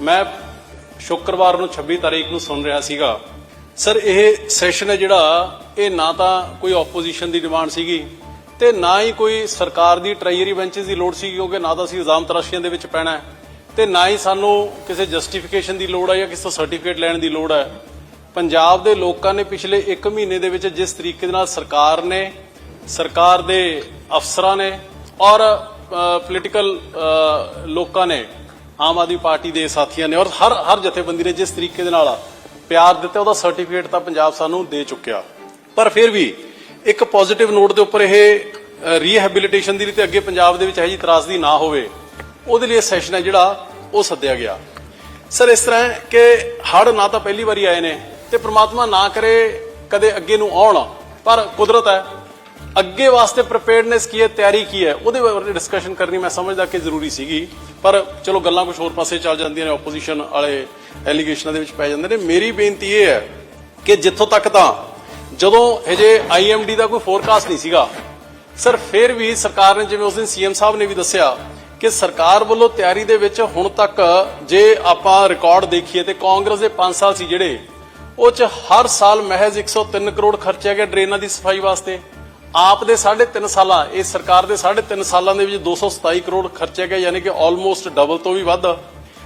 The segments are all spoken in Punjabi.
ਮੈਂ ਸ਼ੁੱਕਰਵਾਰ ਨੂੰ 26 ਤਾਰੀਖ ਨੂੰ ਸੁਣ ਰਿਹਾ ਸੀਗਾ। ਸਰ, ਇਹ ਸੈਸ਼ਨ ਹੈ ਜਿਹੜਾ, ਇਹ ਨਾ ਤਾਂ ਕੋਈ ਆਪੋਜੀਸ਼ਨ ਦੀ ਡਿਮਾਂਡ ਸੀਗੀ ਤੇ ਨਾ ਹੀ ਕੋਈ ਸਰਕਾਰ ਦੀ ਟ੍ਰਾਇਰੀ ਬੈਂਚਸ ਦੀ ਲੋੜ ਸੀ ਕਿਉਂਕਿ ਨਾ ਤਾਂ ਅਸੀਂ ਇਲਜ਼ਾਮ ਤਰਾਸ਼ੀਆਂ ਦੇ ਵਿੱਚ ਪੈਣਾ ਹੈ ਤੇ ਨਾ ਹੀ ਸਾਨੂੰ ਕਿਸੇ ਜਸਟੀਫਿਕੇਸ਼ਨ ਦੀ ਲੋੜ ਹੈ ਜਾਂ ਕਿਸੇ ਤੋਂ ਸਰਟੀਫਿਕੇਟ ਲੈਣ ਦੀ ਲੋੜ ਹੈ। ਪੰਜਾਬ ਦੇ ਲੋਕਾਂ ਨੇ ਪਿਛਲੇ 1 ਮਹੀਨੇ ਦੇ ਵਿੱਚ ਜਿਸ ਤਰੀਕੇ ਦੇ ਨਾਲ ਸਰਕਾਰ ਨੇ, ਸਰਕਾਰ ਦੇ ਅਫਸਰਾਂ ਨੇ ਔਰ ਪੋਲੀਟੀਕਲ ਲੋਕਾਂ ਨੇ ਆਮ ਆਦਮੀ ਪਾਰਟੀ ਦੇ ਸਾਥੀਆਂ ਨੇ ਔਰ ਹਰ ਹਰ ਜਥੇਬੰਦੀ ਨੇ ਜਿਸ ਤਰੀਕੇ ਦੇ ਨਾਲ ਪਿਆਰ ਦਿੱਤਾ, ਉਹਦਾ ਸਰਟੀਫਿਕੇਟ ਤਾਂ ਪੰਜਾਬ ਸਾਨੂੰ ਦੇ ਚੁੱਕਿਆ। ਪਰ ਫਿਰ ਵੀ ਇੱਕ ਪੋਜ਼ਿਟਿਵ ਨੋਟ ਦੇ ਉੱਪਰ ਇਹ ਰੀਹੈਬਿਲਿਟੇਸ਼ਨ ਦੀ ਤੇ ਅੱਗੇ ਪੰਜਾਬ ਦੇ ਵਿੱਚ ਇਹ ਜੀ ਤਰਾਸਦੀ ਨਾ ਹੋਵੇ, ਉਹਦੇ ਲਈ ਸੈਸ਼ਨ ਹੈ ਜਿਹੜਾ ਉਹ ਸੱਦਿਆ ਗਿਆ। ਸਰ, ਇਸ ਤਰ੍ਹਾਂ ਕਿ ਹੜ ਨਾ ਤਾਂ ਪਹਿਲੀ ਵਾਰੀ ਆਏ ਨੇ ਤੇ ਪ੍ਰਮਾਤਮਾ ਨਾ ਕਰੇ ਕਦੇ ਅੱਗੇ ਨੂੰ ਆਉਣ, ਪਰ ਕੁਦਰਤ ਹੈ ਅੱਗੇ ਵਾਸਤੇ ਪ੍ਰੀਪੇਅਰਡਨੈਸ ਕੀ ਹੈ, ਤਿਆਰੀ ਕੀ ਹੈ, ਉਹਦੇ ਬਾਰੇ ਡਿਸਕਸ਼ਨ ਕਰਨੀ ਮੈਂ ਸਮਝਦਾ ਕਿ ਜ਼ਰੂਰੀ ਸੀਗੀ। ਪਰ ਚਲੋ, ਗੱਲਾਂ ਕੁਝ ਹੋਰ ਪਾਸੇ ਚੱਲ ਜਾਂਦੀਆਂ ਨੇ ਆਪੋਜੀਸ਼ਨ ਵਾਲੇ ਐਲੀਗੇਸ਼ਨਾਂ ਦੇ ਵਿੱਚ ਪੈ ਜਾਂਦੇ ਨੇ। ਮੇਰੀ ਬੇਨਤੀ ਇਹ ਹੈ ਕਿ ਜਿੱਥੋਂ ਤੱਕ ਤਾਂ ਜਦੋਂ ਹਜੇ ਆਈਐਮਡੀ ਦਾ ਕੋਈ ਫੋਰਕਾਸਟ ਨਹੀਂ ਸੀਗਾ, ਸਰ, ਫਿਰ ਵੀ ਸਰਕਾਰ ਨੇ, ਜਿਵੇਂ ਉਸ ਦਿਨ ਸੀਐਮ ਸਾਹਿਬ ਨੇ ਵੀ ਦੱਸਿਆ ਕਿ ਸਰਕਾਰ ਵੱਲੋਂ ਤਿਆਰੀ ਦੇ ਵਿੱਚ ਹੁਣ ਤੱਕ ਜੇ ਆਪਾਂ ਰਿਕਾਰਡ ਦੇਖੀਏ ਤੇ ਕਾਂਗਰਸ ਦੇ 5 ਸਾਲ ਸੀ ਜਿਹੜੇ, ਉਹ ਚ ਹਰ ਸਾਲ ਮਹਿਜ਼ 103 ਕਰੋੜ ਖਰਚਿਆ ਗਿਆ ਡਰੇਨਾਂ ਦੀ ਸਫ਼ਾਈ ਵਾਸਤੇ। ਆਪ ਦੇ 3.5 ਸਾਲਾਂ, ਇਹ ਸਰਕਾਰ ਦੇ 3.5 ਸਾਲਾਂ ਦੇ ਵਿੱਚ 227 ਕਰੋੜ ਖਰਚਿਆ ਗਿਆ, ਯਾਨੀ ਕਿ ਆਲਮੋਸਟ ਡਬਲ ਤੋਂ ਵੀ ਵੱਧ।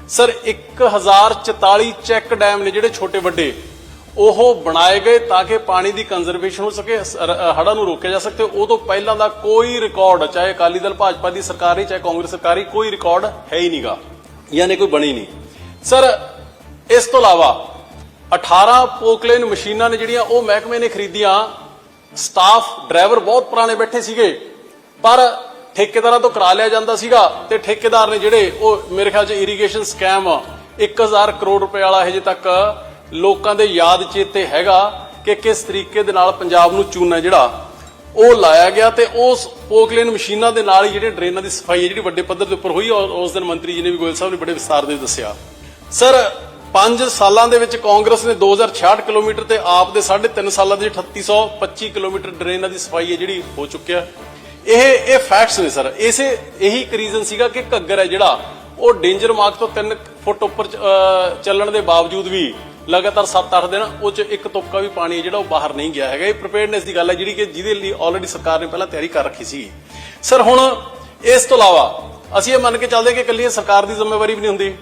ਸਰ 1044 ਚੈੱਕ ਡੈਮ ਨੇ ਜਿਹੜੇ ਛੋਟੇ ਵੱਡੇ, ਉਹ ਬਣਾਏ ਗਏ ਤਾਂ ਕਿ ਪਾਣੀ ਦੀ ਕੰਜ਼ਰਵੇਸ਼ਨ ਹੋ ਸਕੇ ਹੜਾਂ ਨੂੰ ਰੋਕਿਆ ਜਾ ਸਕੇ। ਉਦੋਂ ਪਹਿਲਾਂ ਦਾ ਕੋਈ ਰਿਕਾਰਡ ਚਾਹੇ ਅਕਾਲੀ ਦਲ, ਭਾਜਪਾ ਦੀ ਸਰਕਾਰ ਸਰਕਾਰੀ ਚਾਹੇ ਕਾਂਗਰਸ ਸਰਕਾਰ ਹੀ, ਕੋਈ ਰਿਕਾਰਡ ਹੈ ਹੀ ਨਹੀਂਗਾ ਯਾਨੀ ਕੋਈ ਬਣੀ ਨਹੀਂ। ਸਰ ਇਸ ਤੋਂ ਇਲਾਵਾ 18 ਪੋਕਲੇਨ ਮਸ਼ੀਨਾਂ ਨੇ ਜਿਹੜੀਆਂ, ਉਹ ਮਹਿਕਮੇ ਨੇ ਖਰੀਦੀਆਂ। ਸਟਾਫ ਡਰਾਈਵਰ ਬਹੁਤ ਪੁਰਾਣੇ ਬੈਠੇ ਸੀਗੇ, ਪਰ ਠੇਕੇਦਾਰਾਂ ਤੋਂ ਕਰਾ ਲਿਆ ਜਾਂਦਾ ਸੀਗਾ ਤੇ ਠੇਕੇਦਾਰ ਨੇ ਜਿਹੜੇ ਉਹ ਮੇਰੇ ਖਿਆਲ 'ਚ ਇਰੀਗੇਸ਼ਨ ਸਕੈਮ 1000 ਕਰੋੜ ਰੁਪਏ ਵਾਲਾ ਹਜੇ ਤੱਕ ਲੋਕਾਂ ਦੇ ਯਾਦ ਚੇਤੇ ਹੈਗਾ ਕਿ ਕਿਸ ਤਰੀਕੇ ਦੇ ਨਾਲ ਪੰਜਾਬ ਨੂੰ ਚੂਨਾ ਜਿਹੜਾ, ਉਹ ਲਾਇਆ ਗਿਆ ਤੇ ਉਸ ਪੋਕਲੇਨ ਮਸ਼ੀਨਾਂ ਦੇ ਨਾਲ ਹੀ ਜਿਹੜੇ ਡਰੇਨਾਂ ਦੀ ਸਫ਼ਾਈ ਜਿਹੜੀ ਵੱਡੇ ਪੱਧਰ ਦੇ ਉੱਪਰ ਹੋਈ ਔਰ ਉਸ ਦਿਨ ਮੰਤਰੀ ਜੀ ਨੇ ਵੀ ਗੋਇਲ ਸਾਹਿਬ ਨੇ ਬੜੇ ਵਿਸਤਾਰ ਦੇ ਦੱਸਿਆ। ਸਰ 5 ਸਾਲਾਂ ਦੇ ਵਿੱਚ ਕਾਂਗਰਸ ਨੇ 2066 ਕਿਲੋਮੀਟਰ ਤੇ ਆਪ ਦੇ 3.5 ਸਾਲਾਂ ਦੇ 3825 ਕਿਲੋਮੀਟਰ ਡਰੇਨਾਂ ਦੀ ਸਫ਼ਾਈ ਹੈ ਜਿਹੜੀ ਹੋ ਚੁੱਕਿਆ। ਇਹ ਇਹ ਫੈਕਟਸ ਨੇ ਸਰ ਇਸੇ, ਇਹੀ ਇੱਕ ਰੀਜ਼ਨ ਸੀਗਾ ਕਿ ਘੱਗਰ ਹੈ ਜਿਹੜਾ, ਉਹ ਡੇਂਜਰ ਮਾਰਕ ਤੋਂ 3 ਫੁੱਟ ਉੱਪਰ ਚੱਲਣ ਦੇ ਬਾਵਜੂਦ ਵੀ ਲਗਾਤਾਰ 7-8 ਦਿਨ ਉਹ ਚ ਇੱਕ ਤੁਪਕਾ ਵੀ ਪਾਣੀ ਹੈ ਜਿਹੜਾ ਉਹ ਬਾਹਰ ਨਹੀਂ ਗਿਆ ਹੈਗਾ। ਇਹ ਪ੍ਰੀਪੇਅਰਡਨੈਸ ਦੀ ਗੱਲ ਹੈ ਜਿਹੜੀ ਕਿ ਜਿਹਦੇ ਲਈ ਆਲਰੇਡੀ ਸਰਕਾਰ ਨੇ ਪਹਿਲਾਂ ਤਿਆਰੀ ਕਰ ਰੱਖੀ ਸੀ। ਸਰ ਹੁਣ ਇਸ ਤੋਂ ਇਲਾਵਾ ਅਸੀਂ ਇਹ ਮੰਨ ਕੇ ਚੱਲਦੇ ਕਿ ਇਕੱਲੀ ਸਰਕਾਰ ਦੀ ਜ਼ਿੰਮੇਵਾਰੀ ਵੀ ਨਹੀਂ ਹੁੰਦੀ।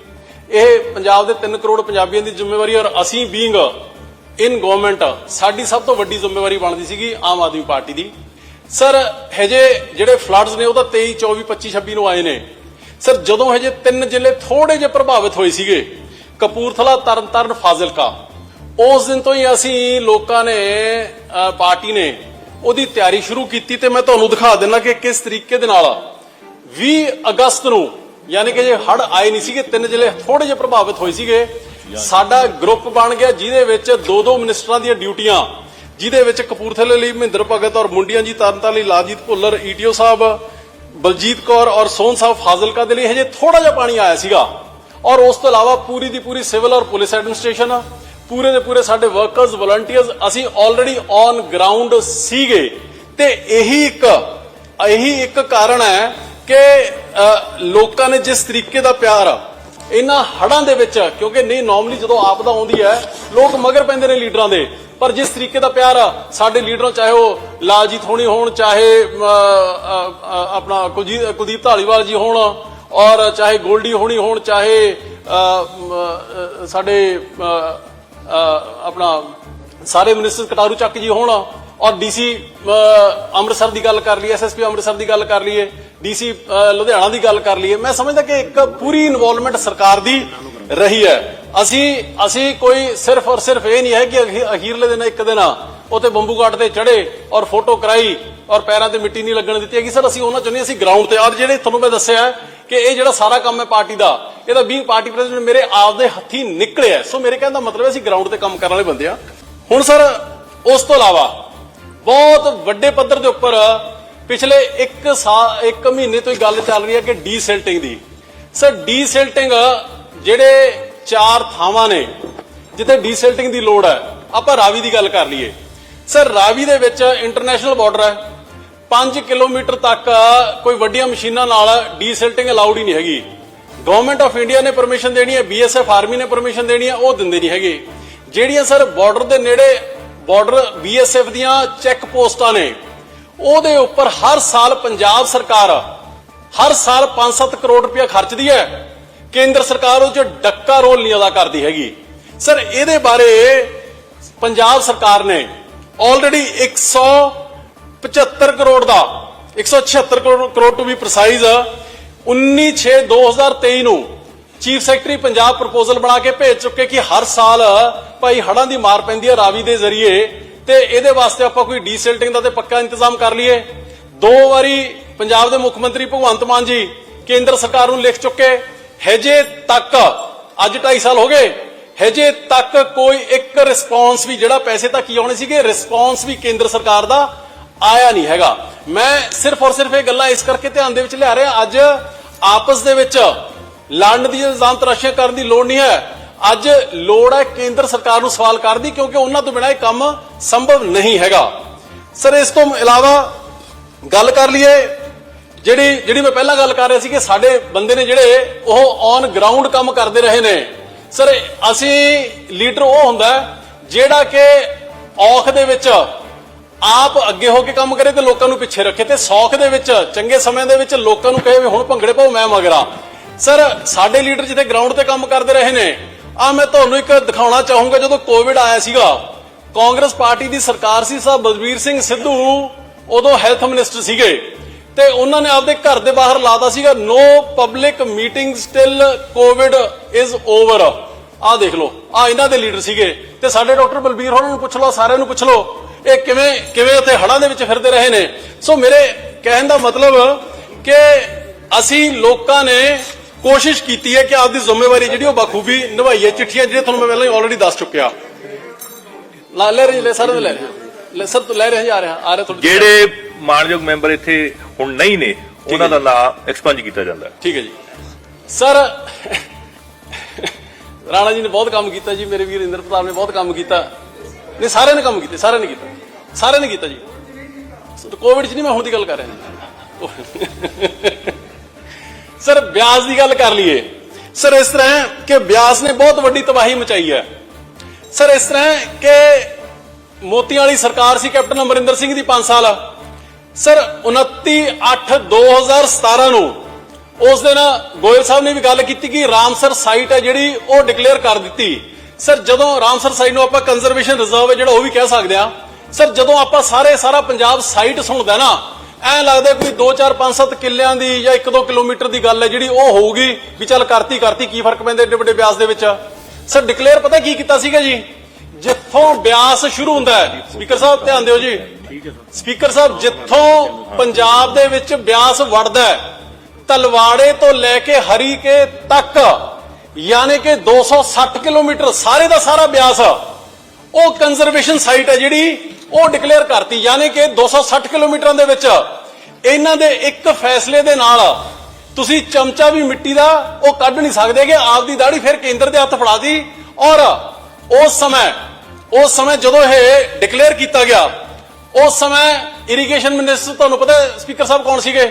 ਇਹ ਪੰਜਾਬ ਦੇ 3 ਕਰੋੜ ਪੰਜਾਬੀਆਂ ਦੀ ਜ਼ਿੰਮੇਵਾਰੀ ਔਰ ਅਸੀਂ ਬੀਇੰਗ ਇਨ ਗਵਰਨਮੈਂਟ ਸਾਡੀ ਸਭ ਤੋਂ ਵੱਡੀ ਜ਼ਿੰਮੇਵਾਰੀ ਬਣਦੀ ਸੀਗੀ ਆਮ ਆਦਮੀ ਪਾਰਟੀ ਦੀ। ਸਰ, ਹਜੇ ਜਿਹੜੇ ਫਲੱਡਸ ਨੇ ਉਹ ਤਾਂ 23 24 25 26 ਨੂੰ ਆਏ ਨੇ। ਸਰ, ਜਦੋਂ ਹਜੇ ਤਿੰਨ ਜ਼ਿਲ੍ਹੇ ਥੋੜੇ ਜਿਹੇ ਪ੍ਰਭਾਵਿਤ ਹੋਏ ਸੀਗੇ, ਕਪੂਰਥਲਾ, ਤਰਨਤਾਰਨ, ਫਾਜ਼ਿਲਕਾ, ਉਸ ਦਿਨ ਤੋਂ ਹੀ ਅਸੀਂ ਲੋਕਾਂ ਨੇ ਪਾਰਟੀ ਨੇ ਉਹਦੀ ਤਿਆਰੀ ਸ਼ੁਰੂ ਕੀਤੀ ਤੇ ਮੈਂ ਤੁਹਾਨੂੰ ਦਿਖਾ ਦਿੰਦਾ ਕਿ ਕਿਸ ਤਰੀਕੇ ਦੇ ਨਾਲ 20 ਅਗਸਤ ਨੂੰ ਯਾਨੀ ਕਿ ਜੇ ਹੜ ਆਏ ਨਹੀਂ ਸੀਗੇ, ਤਿੰਨ ਜ਼ਿਲ੍ਹੇ ਥੋੜੇ ਜਿਹੇ ਪ੍ਰਭਾਵਿਤ ਹੋਏ ਸੀਗੇ। ਸਾਡਾ ਗਰੁੱਪ ਬਣ ਗਿਆ, ਜਿਹਦੇ ਵਿੱਚ ਦੋ ਦੋ ਮਿਨਿਸਟਰਾਂ ਦੀਆਂ ਡਿਊਟੀਆਂ, ਜਿਹਦੇ ਵਿੱਚ ਕਪੂਰਥਲੇ ਲਈ ਮਹਿੰਦਰ ਭਗਤ ਔਰ ਮੁੰਡੀਆਂ ਜੀ, ਤਰਨਤਾਰਨ ਲਈ ਲਾਜੀਤ ਭੁੱਲਰ ਈਟੀਓ ਸਾਹਿਬ, ਬਲਜੀਤ ਕੌਰ ਔਰ ਸੋਹਨ ਸਾਹਿਬ ਫਾਜ਼ਿਲਕਾ ਦੇ ਲਈ ਹਜੇ ਥੋੜਾ ਜਿਹਾ ਪਾਣੀ ਆਇਆ ਸੀਗਾ। ਔਰ ਉਸ ਤੋਂ ਇਲਾਵਾ ਪੂਰੀ ਦੀ ਪੂਰੀ ਸਿਵਲ ਔਰ ਪੁਲਿਸ ਐਡਮਿਨਿਸਟ੍ਰੇਸ਼ਨ ਪੂਰੇ ਦੇ ਪੂਰੇ ਸਾਡੇ ਵਰਕਰਸ, ਵਲੰਟੀਅਰਸ, ਅਸੀਂ ਆਲਰੇਡੀ ਔਨ ਗਰਾਊਂਡ ਸੀਗੇ। ਤੇ ਇਹੀ ਇੱਕ ਇਹੀ ਇੱਕ ਕਾਰਨ ਹੈ ਕਿ ਲੋਕਾਂ ਨੇ ਜਿਸ ਤਰੀਕੇ ਦਾ ਪਿਆਰ ਇਹਨਾਂ ਹੜਾਂ ਦੇ ਵਿੱਚ, ਕਿਉਂਕਿ ਨਹੀਂ ਨਾਰਮਲੀ ਜਦੋਂ ਆਪਦਾ ਆਉਂਦੀ ਹੈ, ਲੋਕ ਮਗਰ ਪੈਂਦੇ ਨੇ ਲੀਡਰਾਂ ਦੇ। ਪਰ ਜਿਸ ਤਰੀਕੇ ਦਾ ਪਿਆਰ ਸਾਡੇ ਲੀਡਰਾਂ ਚਾਹੇ ਉਹ ਲਾਲਜੀਤ ਹੋਣੀ ਹੋਣ, ਚਾਹੇ ਆਪਣਾ ਕੁਲਦੀਪ ਢਾਲੀਵਾਲ ਜੀ ਹੋਣ, ਔਰ ਚਾਹੇ ਗੋਲਡੀ ਹੋਣੀ ਹੋਣ, ਚਾਹੇ ਸਾਡੇ ਆਪਣਾ ਸਾਰੇ ਮਿਨਿਸਟਰ ਕਟਾਰੂ ਚੱਕ ਜੀ ਹੋਣ ਔਰ ਡੀਸੀ ਅੰਮ੍ਰਿਤਸਰ ਦੀ ਗੱਲ ਕਰ ਲਈਏ ਐਸਐਸਪੀ ਅੰਮ੍ਰਿਤਸਰ ਦੀ ਗੱਲ ਕਰ ਲਈਏ ਡੀਸੀ ਲੁਧਿਆਣਾ ਦੀ ਗੱਲ ਕਰ ਲਈਏ, ਮੈਂ ਸਮਝਦਾ ਕਿ ਇੱਕ ਪੂਰੀ ਇਨਵੋਲਵਮੈਂਟ ਸਰਕਾਰ ਦੀ ਰਹੀ ਹੈ। ਅਸੀਂ ਅਸੀਂ ਕੋਈ ਸਿਰਫ ਔਰ ਸਿਰਫ ਇਹ ਨਹੀਂ ਹੈ ਕਿ ਅਖੀਰਲੇ ਦਿਨ ਇੱਕ ਦਿਨ ਉਤੇ ਬੰਬੂ ਘਾਟ ਤੇ ਚੜੇ ਔਰ ਫੋਟੋ ਕਰਾਈ ਔਰ ਪੈਰਾਂ ਤੇ ਮਿੱਟੀ ਨਹੀਂ ਲੱਗਣ ਦਿੱਤੀ ਹੈਗੀ। ਸਰ ਅਸੀਂ ਉਹਨਾਂ ਚਾਹੁੰਦੇ ਹਾਂ, ਅਸੀਂ ਗਰਾਊਂਡ ਤੇ ਔਰ ਜਿਹੜੇ ਤੁਹਾਨੂੰ ਮੈਂ ਦੱਸਿਆ ਕਿ ਇਹ ਜਿਹੜਾ ਸਾਰਾ ਕੰਮ ਹੈ ਪਾਰਟੀ ਦਾ, ਇਹਦਾ ਬੀਇੰਗ ਪਾਰਟੀ ਪ੍ਰੈਜ਼ੀਡੈਂਟ ਮੇਰੇ ਆਪ ਦੇ ਹੱਥੀ ਨਿਕਲਿਆ ਸੋ ਮੇਰੇ ਕਹਿਣ ਦਾ ਮਤਲਬ ਹੈ ਅਸੀਂ ਗਰਾਊਂਡ ਤੇ ਕੰਮ ਕਰਨ ਵਾਲੇ ਬੰਦੇ ਆ ਹੁਣ ਸਰ ਉਸ ਤੋਂ ਇਲਾਵਾ ਬਹੁਤ ਵੱਡੇ ਪੱਧਰ ਦੇ ਉੱਪਰ ਪਿਛਲੇ 1 ਸਾਲ 1 ਮਹੀਨੇ ਤੋਂ ਹੀ ਗੱਲ ਚੱਲ ਰਹੀ ਹੈ ਕਿ ਡੀਸਿਲਟਿੰਗ ਦੀ। ਸਰ, ਡੀਸਿਲਟਿੰਗ ਜਿਹੜੇ ਚਾਰ ਥਾਵਾਂ ਨੇ, ਜਿੱਥੇ ਡੀਸਿਲਟਿੰਗ ਦੀ ਲੋੜ ਹੈ, ਆਪਾਂ ਰਾਵੀ ਦੀ ਗੱਲ ਕਰ ਲਈਏ। ਸਰ, ਰਾਵੀ ਦੇ ਵਿੱਚ ਇੰਟਰਨੈਸ਼ਨਲ ਬਾਰਡਰ ਹੈ। 5 ਕਿਲੋਮੀਟਰ ਤੱਕ ਕੋਈ ਵੱਡੀਆਂ ਮਸ਼ੀਨਾਂ ਨਾਲ ਡੀਸਿਲਟਿੰਗ ਅਲਾਉਡ ਹੀ ਨਹੀਂ ਹੈਗੀ। ਗਵਰਨਮੈਂਟ ਆਫ ਇੰਡੀਆ ਨੇ ਪਰਮਿਸ਼ਨ ਦੇਣੀ ਹੈ ਬੀਐਸਐਫ ਆਰਮੀ ਨੇ ਪਰਮਿਸ਼ਨ ਦੇਣੀ ਹੈ, ਉਹ ਦਿੰਦੇ ਨਹੀਂ ਹੈਗੇ। ਜਿਹੜੀਆਂ ਸਰ ਬਾਰਡਰ ਦੇ ਨੇੜੇ ਬਾਰਡਰ ਬੀਐਸਐਫ ਦੀਆਂ ਚੈੱਕ ਪੋਸਟਾਂ ਨੇ। ਉਹਦੇ ਉੱਪਰ ਹਰ ਸਾਲ ਪੰਜਾਬ ਸਰਕਾਰ ਹਰ ਸਾਲ 5-7 ਕਰੋੜ ਰੁਪਇਆ ਖਰਚਦੀ ਹੈ। ਕੇਂਦਰ ਸਰਕਾਰ ਉਹ ਚ ਡੱਕਾ ਰੋਲ ਨਹੀਂ ਅਦਾ ਕਰਦੀ ਹੈਗੀ। ਸਰ, ਇਹਦੇ ਬਾਰੇ ਪੰਜਾਬ ਸਰਕਾਰ ਨੇ ਆਲਰੇਡੀ 175 ਕਰੋੜ ਦਾ 176 crore crore to be precise 19/6/2023 ਨੂੰ ਚੀਫ ਸੈਕਟਰੀ ਪੰਜਾਬ ਪ੍ਰਪੋਜ਼ਲ ਬਣਾ ਕੇ ਭੇਜ ਚੁੱਕੇ ਕਿ ਹਰ ਸਾਲ ਭਾਈ ਹੜਾਂ ਦੀ ਮਾਰ ਪੈਂਦੀ ਹੈ ਰਾਵੀ ਦੇ ਜ਼ਰੀਏ ਤੇ ਇਹਦੇ ਵਾਸਤੇ ਆਪਾਂ ਕੋਈ ਡੀਸਿਲਟਿੰਗ ਦਾ ਤੇ ਪੱਕਾ ਇੰਤਜ਼ਾਮ ਕਰ ਲਈਏ। ਦੋ ਵਾਰੀ ਪੰਜਾਬ ਦੇ ਮੁੱਖ ਮੰਤਰੀ ਭਗਵੰਤ ਮਾਨ ਜੀ ਕੇਂਦਰ ਸਰਕਾਰ ਨੂੰ ਲਿਖ ਚੁੱਕੇ, ਹਜੇ ਤੱਕ ਅੱਜ 2.5 ਸਾਲ ਹੋ ਗਏ, ਹਜੇ ਤੱਕ ਕੋਈ ਇੱਕ ਰਿਸਪੌਂਸ ਵੀ ਜਿਹੜਾ ਪੈਸੇ ਤੱਕ ਹੀ ਆਉਣੇ ਸੀਗੇ ਰਿਸਪੌਂਸ ਵੀ ਕੇਂਦਰ ਸਰਕਾਰ ਦਾ ਆਇਆ ਨਹੀਂ ਹੈਗਾ। ਮੈਂ ਸਿਰਫ ਔਰ ਸਿਰਫ ਇਹ ਗੱਲਾਂ ਇਸ ਕਰਕੇ ਧਿਆਨ ਦੇ ਵਿੱਚ ਲਿਆ ਰਿਹਾ, ਅੱਜ ਆਪਸ ਦੇ ਵਿੱਚ ਲੜਨ ਦੀ ਇਲਜ਼ਾਮ ਤਰਾਸ਼ੀਆਂ ਕਰਨ ਦੀ ਲੋੜ ਨਹੀਂ ਹੈ। ਅੱਜ ਲੋੜ ਹੈ ਕੇਂਦਰ ਸਰਕਾਰ ਨੂੰ ਸਵਾਲ ਕਰਦੀ ਕਿਉਂਕਿ ਉਹਨਾਂ ਤੋਂ ਬਿਨਾਂ ਇਹ ਕੰਮ ਸੰਭਵ ਨਹੀਂ ਹੈਗਾ। ਸਰ, ਇਸ ਤੋਂ ਇਲਾਵਾ ਗੱਲ ਕਰ ਲਈਏ, ਜਿਹੜੀ ਜਿਹੜੀ ਮੈਂ ਪਹਿਲਾਂ ਗੱਲ ਕਰ ਰਿਹਾ ਸੀ ਕਿ ਸਾਡੇ ਬੰਦੇ ਨੇ ਜਿਹੜੇ ਉਹ ਔਨ ਗਰਾਊਂਡ ਕੰਮ ਕਰਦੇ ਰਹੇ ਨੇ। ਸਰ, ਅਸੀਂ ਲੀਡਰ ਉਹ ਹੁੰਦਾ ਜਿਹੜਾ ਕਿ ਔਖ ਦੇ ਵਿੱਚ ਆਪ ਅੱਗੇ ਹੋ ਕੇ ਕੰਮ ਕਰੇ ਤੇ ਲੋਕਾਂ ਨੂੰ ਪਿੱਛੇ ਰੱਖੇ ਤੇ ਸੌਖ ਦੇ ਵਿੱਚ, ਚੰਗੇ ਸਮੇਂ ਦੇ ਵਿੱਚ ਲੋਕਾਂ ਨੂੰ ਕਹੇ ਵੀ ਹੁਣ ਭੰਗੜੇ ਪਾਓ, ਮੈਂ ਮਗਰਾ ਸਰ, ਸਾਡੇ ਲੀਡਰ ਜਿੱਥੇ ਗਰਾਊਂਡ ਤੇ ਕੰਮ ਕਰਦੇ ਰਹੇ ਨੇ ਆ ਮੈਂ ਤੁਹਾਨੂੰ ਇੱਕ ਦਿਖਾਉਣਾ ਚਾਹੂੰਗਾ, ਜਦੋਂ ਕੋਵਿਡ ਆਇਆ ਸੀਗਾ, ਕਾਂਗਰਸ ਪਾਰਟੀ ਦੀ ਸਰਕਾਰ ਸੀ ਸਾਹਿਬ ਬਲਬੀਰ ਸਿੰਘ ਸਿੱਧੂ, ਉਦੋਂ ਹੈਲਥ ਮਿਨਿਸਟਰ ਸੀਗੇ, ਤੇ ਉਹਨਾਂ ਨੇ ਆਪਦੇ ਘਰ ਦੇ ਬਾਹਰ ਲਾਤਾ ਸੀਗਾ no public meeting still covid is over ਆਹ ਦੇਖ ਲਓ ਆ ਇਹਨਾਂ ਦੇ ਲੀਡਰ ਸੀਗੇ, ਤੇ ਸਾਡੇ ਡਾਕਟਰ ਬਲਬੀਰ ਹੋਰਾਂ ਨੂੰ ਪੁੱਛ ਲਓ, ਸਾਰਿਆਂ ਨੂੰ ਪੁੱਛ ਲਓ, ਇਹ ਕਿਵੇਂ ਕਿਵੇਂ ਉੱਥੇ ਹੜਾਂ ਦੇ ਵਿੱਚ ਫਿਰਦੇ ਰਹੇ ਨੇ? ਸੋ ਮੇਰੇ ਕਹਿਣ ਦਾ ਮਤਲਬ ਕਿ ਅਸੀਂ ਲੋਕਾਂ ਨੇ ਕੋਸ਼ਿਸ਼ ਕੀਤੀ ਹੈ ਕਿ ਆਪਦੀ ਜ਼ਿੰਮੇਵਾਰੀ ਜਿਹੜੀ ਉਹ ਬਖੂਬੀ ਨਿਭਾਈਏ। ਚਿੱਠੀਆਂ ਜਿਹੜੀਆਂ ਤੁਹਾਨੂੰ ਮੈਂ ਪਹਿਲਾਂ ਹੀ ਆਲਰੇਡੀ ਦੱਸ ਚੁੱਕਿਆ। ਲਾ ਲੈ ਰਹੇ ਲੈ ਸਾਰੇ ਲੈ ਲੈ ਸਰ ਤੋਂ ਲੈ ਰਹੇ ਜਾ ਰਿਹਾ ਆ ਰਿਹਾ ਤੁਹਾਡੇ ਜਿਹੜੇ ਮਾਨਯੋਗ ਮੈਂਬਰ ਇੱਥੇ ਹੁਣ ਨਹੀਂ ਨੇ ਉਹਨਾਂ ਦਾ ਨਾਮ ਐਕਸਪੰਜ ਕੀਤਾ ਜਾਂਦਾ ਹੈ। ਠੀਕ ਹੈ ਜੀ। ਸਰ ਰਾਣਾ ਜੀ ਨੇ ਬਹੁਤ ਕੰਮ ਕੀਤਾ ਜੀ ਮੇਰੇ ਵੀਰ ਇੰਦਰ ਪ੍ਰਤਾਪ ਨੇ ਬਹੁਤ ਕੰਮ ਕੀਤਾ। ਨਹੀਂ ਸਾਰਿਆਂ ਨੇ ਕੰਮ ਕੀਤੇ ਸਾਰਿਆਂ ਨੇ ਕੀਤਾ। ਸਾਰਿਆਂ ਨੇ ਕੀਤਾ ਜੀ। ਕੋਵਿਡ 'ਚ ਨਹੀਂ ਮੈਂ ਹੁਣ ਦੀ ਗੱਲ ਕਰ ਰਿਹਾ ਸਰ, ਬਿਆਸ ਦੀ ਗੱਲ ਕਰ ਲਈਏ। ਸਰ, ਇਸ ਤਰ੍ਹਾਂ ਹੈ ਕਿ ਬਿਆਸ ਨੇ ਬਹੁਤ ਵੱਡੀ ਤਬਾਹੀ ਮਚਾਈ ਹੈ। ਸਰ, ਇਸ ਤਰ੍ਹਾਂ ਹੈ ਕਿ ਮੋਤੀਆਂ ਵਾਲੀ ਸਰਕਾਰ ਸੀ ਕੈਪਟਨ ਅਮਰਿੰਦਰ ਸਿੰਘ ਦੀ 5 ਸਾਲ। ਸਰ 29 8 2017 ਨੂੰ ਉਸ ਦਿਨ ਗੋਇਲ ਸਾਹਿਬ ਨੇ ਵੀ ਗੱਲ ਕੀਤੀ ਕਿ ਰਾਮਸਰ ਸਾਈਟ ਹੈ ਜਿਹੜੀ ਉਹ ਡਿਕਲੇਅਰ ਕਰ ਦਿੱਤੀ। ਸਰ, ਜਦੋਂ ਰਾਮਸਰ ਸਾਈਟ ਨੂੰ ਆਪਾਂ ਕੰਜ਼ਰਵੇਸ਼ਨ ਰਿਜ਼ਰਵ ਹੈ ਜਿਹੜਾ ਉਹ ਵੀ ਕਹਿ ਸਕਦੇ ਆ ਸਰ, ਜਦੋਂ ਆਪਾਂ ਸਾਰੇ ਸਾਰਾ ਪੰਜਾਬ ਸਾਈਟ ਸੁਣਦਾ ਨਾ ਐ ਲੱਗਦਾ ਕੋਈ 2 4 5 7 ਕਿੱਲਿਆਂ ਦੀ ਜਾਂ 1 2 ਕਿਲੋਮੀਟਰ ਦੀ ਗੱਲ ਹੈ ਜਿਹੜੀ ਉਹ ਹੋਊਗੀ ਵੀ ਚੱਲ ਕਰਤੀ ਕਰਤੀ ਕੀ ਫ਼ਰਕ ਪੈਂਦਾ ਏਡੇ ਵੱਡੇ ਬਿਆਸ ਦੇ ਵਿੱਚ? ਸਰ ਡਿਕਲੇਅਰ ਪਤਾ ਕੀ ਕੀਤਾ ਸੀਗਾ ਜੀ? ਜਿੱਥੋਂ ਬਿਆਸ ਸ਼ੁਰੂ ਹੁੰਦਾ ਹੈ, ਸਪੀਕਰ ਸਾਹਿਬ ਧਿਆਨ ਦਿਓ ਜੀ। ਸਪੀਕਰ ਸਾਹਿਬ, ਜਿੱਥੋਂ ਪੰਜਾਬ ਦੇ ਵਿੱਚ ਬਿਆਸ ਵੜਦਾ ਹੈ, ਤਲਵਾੜੇ ਤੋਂ ਲੈ ਕੇ ਹਰੀਕੇ ਤੱਕ, ਯਾਨੀ ਕਿ 260 ਕਿਲੋਮੀਟਰ ਸਾਰੇ ਦਾ ਸਾਰਾ ਬਿਆਸ, ਉਹ ਕੰਜ਼ਰਵੇਸ਼ਨ ਸਾਈਟ ਹੈ ਜਿਹੜੀ ਉਹ ਡਿਕਲੇਅਰ ਕਰਤੀ, ਯਾਨੀ ਕਿ 260 ਕਿਲੋਮੀਟਰਾਂ ਦੇ ਵਿੱਚ ਇਹਨਾਂ ਦੇ ਇੱਕ ਫੈਸਲੇ ਦੇ ਨਾਲ ਤੁਸੀਂ ਚਮਚਾ ਵੀ ਮਿੱਟੀ ਦਾ ਉਹ ਕੱਢ ਨਹੀਂ ਸਕਦੇ ਕਿ ਆਪ ਦੀ ਦਾੜੀ ਫਿਰ ਕੇਂਦਰ ਦੇ ਹੱਥ ਫੜਾ ਫੜਾਦੀ ਔਰ ਉਸ ਸਮੇਂ ਉਸ ਸਮੇਂ ਜਦੋਂ ਇਹ ਡਿਕਲੇਅਰ ਕੀਤਾ ਗਿਆ, ਉਸ ਸਮੇਂ ਇਰੀਗੇਸ਼ਨ ਮਿਨਿਸਟਰ ਤੁਹਾਨੂੰ ਪਤਾ ਸਪੀਕਰ ਸਾਹਿਬ ਕੌਣ ਸੀਗੇ?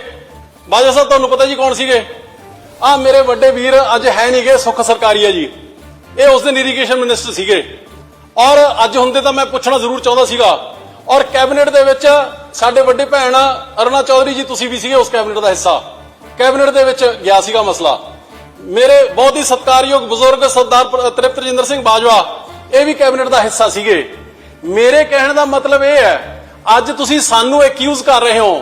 ਬਾਜਾ ਸਾਹਿਬ ਤੁਹਾਨੂੰ ਪਤਾ ਜੀ ਕੌਣ ਸੀਗੇ? ਆ ਮੇਰੇ ਵੱਡੇ ਵੀਰ ਅੱਜ ਹੈ ਨਹੀਂਗੇ ਸੁੱਖ ਸਰਕਾਰੀ ਹੈ ਜੀ। ਇਹ ਉਸ ਦਿਨ ਇਰੀਗੇਸ਼ਨ ਮਿਨਿਸਟਰ ਸੀਗੇ। ਔਰ ਅੱਜ ਹੁੰਦੇ ਤਾਂ ਮੈਂ ਪੁੱਛਣਾ ਜ਼ਰੂਰ ਚਾਹੁੰਦਾ ਸੀਗਾ ਔਰ ਕੈਬਨਿਟ ਦੇ ਵਿੱਚ ਸਾਡੇ ਵੱਡੇ ਭੈਣ ਅਰੁਣਾ ਚੌਧਰੀ ਜੀ ਤੁਸੀਂ ਵੀ ਸੀਗੇ ਉਸ ਕੈਬਨਿਟ ਦਾ ਹਿੱਸਾ। ਕੈਬਨਿਟ ਦੇ ਵਿੱਚ ਗਿਆ ਸੀਗਾ ਮਸਲਾ। ਮੇਰੇ ਬਹੁਤ ਹੀ ਸਤਿਕਾਰਯੋਗ ਬਜ਼ੁਰਗ ਸਰਦਾਰ ਤ੍ਰਿਪਤ ਰਜਿੰਦਰ ਸਿੰਘ ਬਾਜਵਾ, ਇਹ ਵੀ ਕੈਬਨਿਟ ਦਾ ਹਿੱਸਾ ਸੀਗੇ। ਮੇਰੇ ਕਹਿਣ ਦਾ ਮਤਲਬ ਇਹ ਹੈ, ਅੱਜ ਤੁਸੀਂ ਸਾਨੂੰ ਐਕਿਊਜ਼ ਕਰ ਰਹੇ ਹੋ।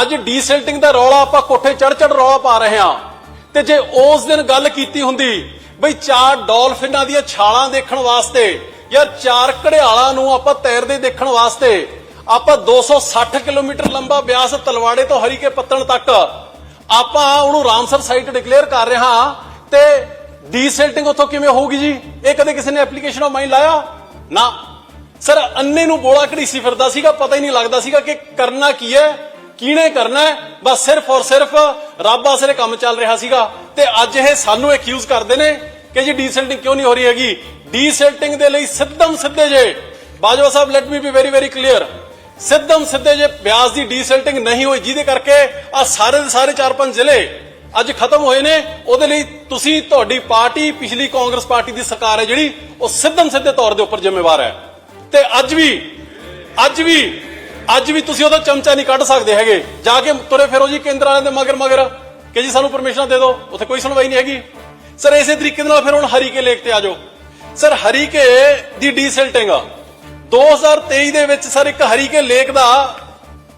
ਅੱਜ ਡੀਸਿਲਟਿੰਗ ਦਾ ਰੌਲਾ ਆਪਾਂ ਕੋਠੇ ਚੜ ਚੜ ਰੌਲਾ ਪਾ ਰਹੇ ਹਾਂ। ਤੇ ਜੇ ਉਸ ਦਿਨ ਗੱਲ ਕੀਤੀ ਹੁੰਦੀ, ਬਈ ਚਾਰ ਡਾਲਫਿਨਾਂ ਦੀਆਂ ਛਾਲਾਂ ਦੇਖਣ ਵਾਸਤੇ ਜਾਂ ਚਾਰ ਘੜਿਆਲਾਂ ਨੂੰ ਆਪਾਂ ਤੈਰਦੇ ਦੇਖਣ ਵਾਸਤੇ ਆਪਾਂ 260 ਕਿਲੋਮੀਟਰ ਲੰਬਾ ਬਿਆਸ ਤਲਵਾੜੇ ਤੋਂ ਹਰੀਕੇ ਪੱਤਣ ਤੱਕ ਆਪਾਂ ਉਹਨੂੰ ਰਾਮਸਰ ਸਾਈਟ ਡਿਕਲੇਅਰ ਕਰ ਰਹੇ ਹਾਂ ਤੇ ਡੀਸਿਲਟਿੰਗ ਉੱਥੋਂ ਕਿਵੇਂ ਹੋਊਗੀ ਜੀ? ਇਹ ਕਦੇ ਕਿਸੇ ਨੇ ਐਪਲੀਕੇਸ਼ਨ ਆਫ ਮਾਈਂਡ ਲਾਇਆ? ਨਾ। ਸਰ, ਅੰਨੇ ਨੂੰ ਬੋਲਾ ਘੜੀਸੀ ਫਿਰਦਾ ਸੀਗਾ, ਪਤਾ ਹੀ ਨਹੀਂ ਲੱਗਦਾ ਸੀਗਾ ਕਿ ਕਰਨਾ ਕੀ ਹੈ, ਕਿਹਨੇ ਕਰਨਾ ਹੈ। ਬਸ ਸਿਰਫ ਔਰ ਸਿਰਫ ਰੱਬ ਆਸਰੇ ਕੰਮ ਚੱਲ ਰਿਹਾ ਸੀਗਾ ਤੇ ਅੱਜ ਇਹ ਸਾਨੂੰ ਐਕਿਊਜ਼ ਕਰਦੇ ਨੇ ਕਿ ਜੀ ਡੀਸਿਲਟਿੰਗ ਕਿਉਂ ਨਹੀਂ ਹੋ ਰਹੀ ਹੈਗੀ? ਡੀਸਿਲਟਿੰਗ ਦੇ ਲਈ ਸਿੱਧਮ ਸਿੱਧੇ ਜੇ। Bajwa Sahib let me be very very clear ਸਿੱਧਮ ਸਿੱਧੇ ਜੇ ਬਿਆਸ ਦੀ ਡੀਸਿਲਟਿੰਗ ਨਹੀਂ ਹੋਈ, ਜਿਹਦੇ ਕਰਕੇ ਆ ਸਾਰੇ ਦੇ ਸਾਰੇ ਚਾਰ ਪੰਜ ਜ਼ਿਲ੍ਹੇ ਅੱਜ ਖਤਮ ਹੋਏ ਨੇ। ਉਹਦੇ ਲਈ ਤੁਸੀਂ ਤੁਹਾਡੀ ਪਾਰਟੀ, ਪਿਛਲੀ ਕਾਂਗਰਸ ਪਾਰਟੀ ਦੀ ਸਰਕਾਰ ਹੈ ਜਿਹੜੀ, ਉਹ ਸਿੱਧਮ ਸਿੱਧੇ ਤੌਰ ਦੇ ਉੱਪਰ ਜ਼ਿੰਮੇਵਾਰ ਹੈ। ਤੇ ਅੱਜ ਵੀ ਅੱਜ ਵੀ ਅੱਜ ਵੀ ਤੁਸੀਂ ਉਹਦਾ ਚਮਚਾ ਨਹੀਂ ਕੱਢ ਸਕਦੇ ਹੈਗੇ। ਜਾ ਕੇ ਤੁਰੇ ਫਿਰੋ ਜੀ ਕੇਂਦਰ ਵਾਲਿਆਂ ਦੇ ਮਗਰ ਮਗਰ। ਕਿ ਜੀ ਸਾਨੂੰ ਪਰਮਿਸ਼ਨਾਂ ਦੇ ਦਿਓ, ਉੱਥੇ ਕੋਈ ਸੁਣਵਾਈ ਨਹੀਂ ਹੈਗੀ। ਸਰ, ਇਸੇ ਤਰੀਕੇ ਦੇ ਨਾਲ ਫਿਰ ਹੁਣ ਹਰੀਕੇ ਲੇਕ ਤੇ ਆ ਜਾਓ। ਸਰ, ਹਰੀਕੇ ਦੀ ਡੀਸਿਲਟਿੰਗ 2023 ਦੇ ਵਿੱਚ ਸਰ, ਇੱਕ ਹਰੀਕੇ ਲੇਕ ਦਾ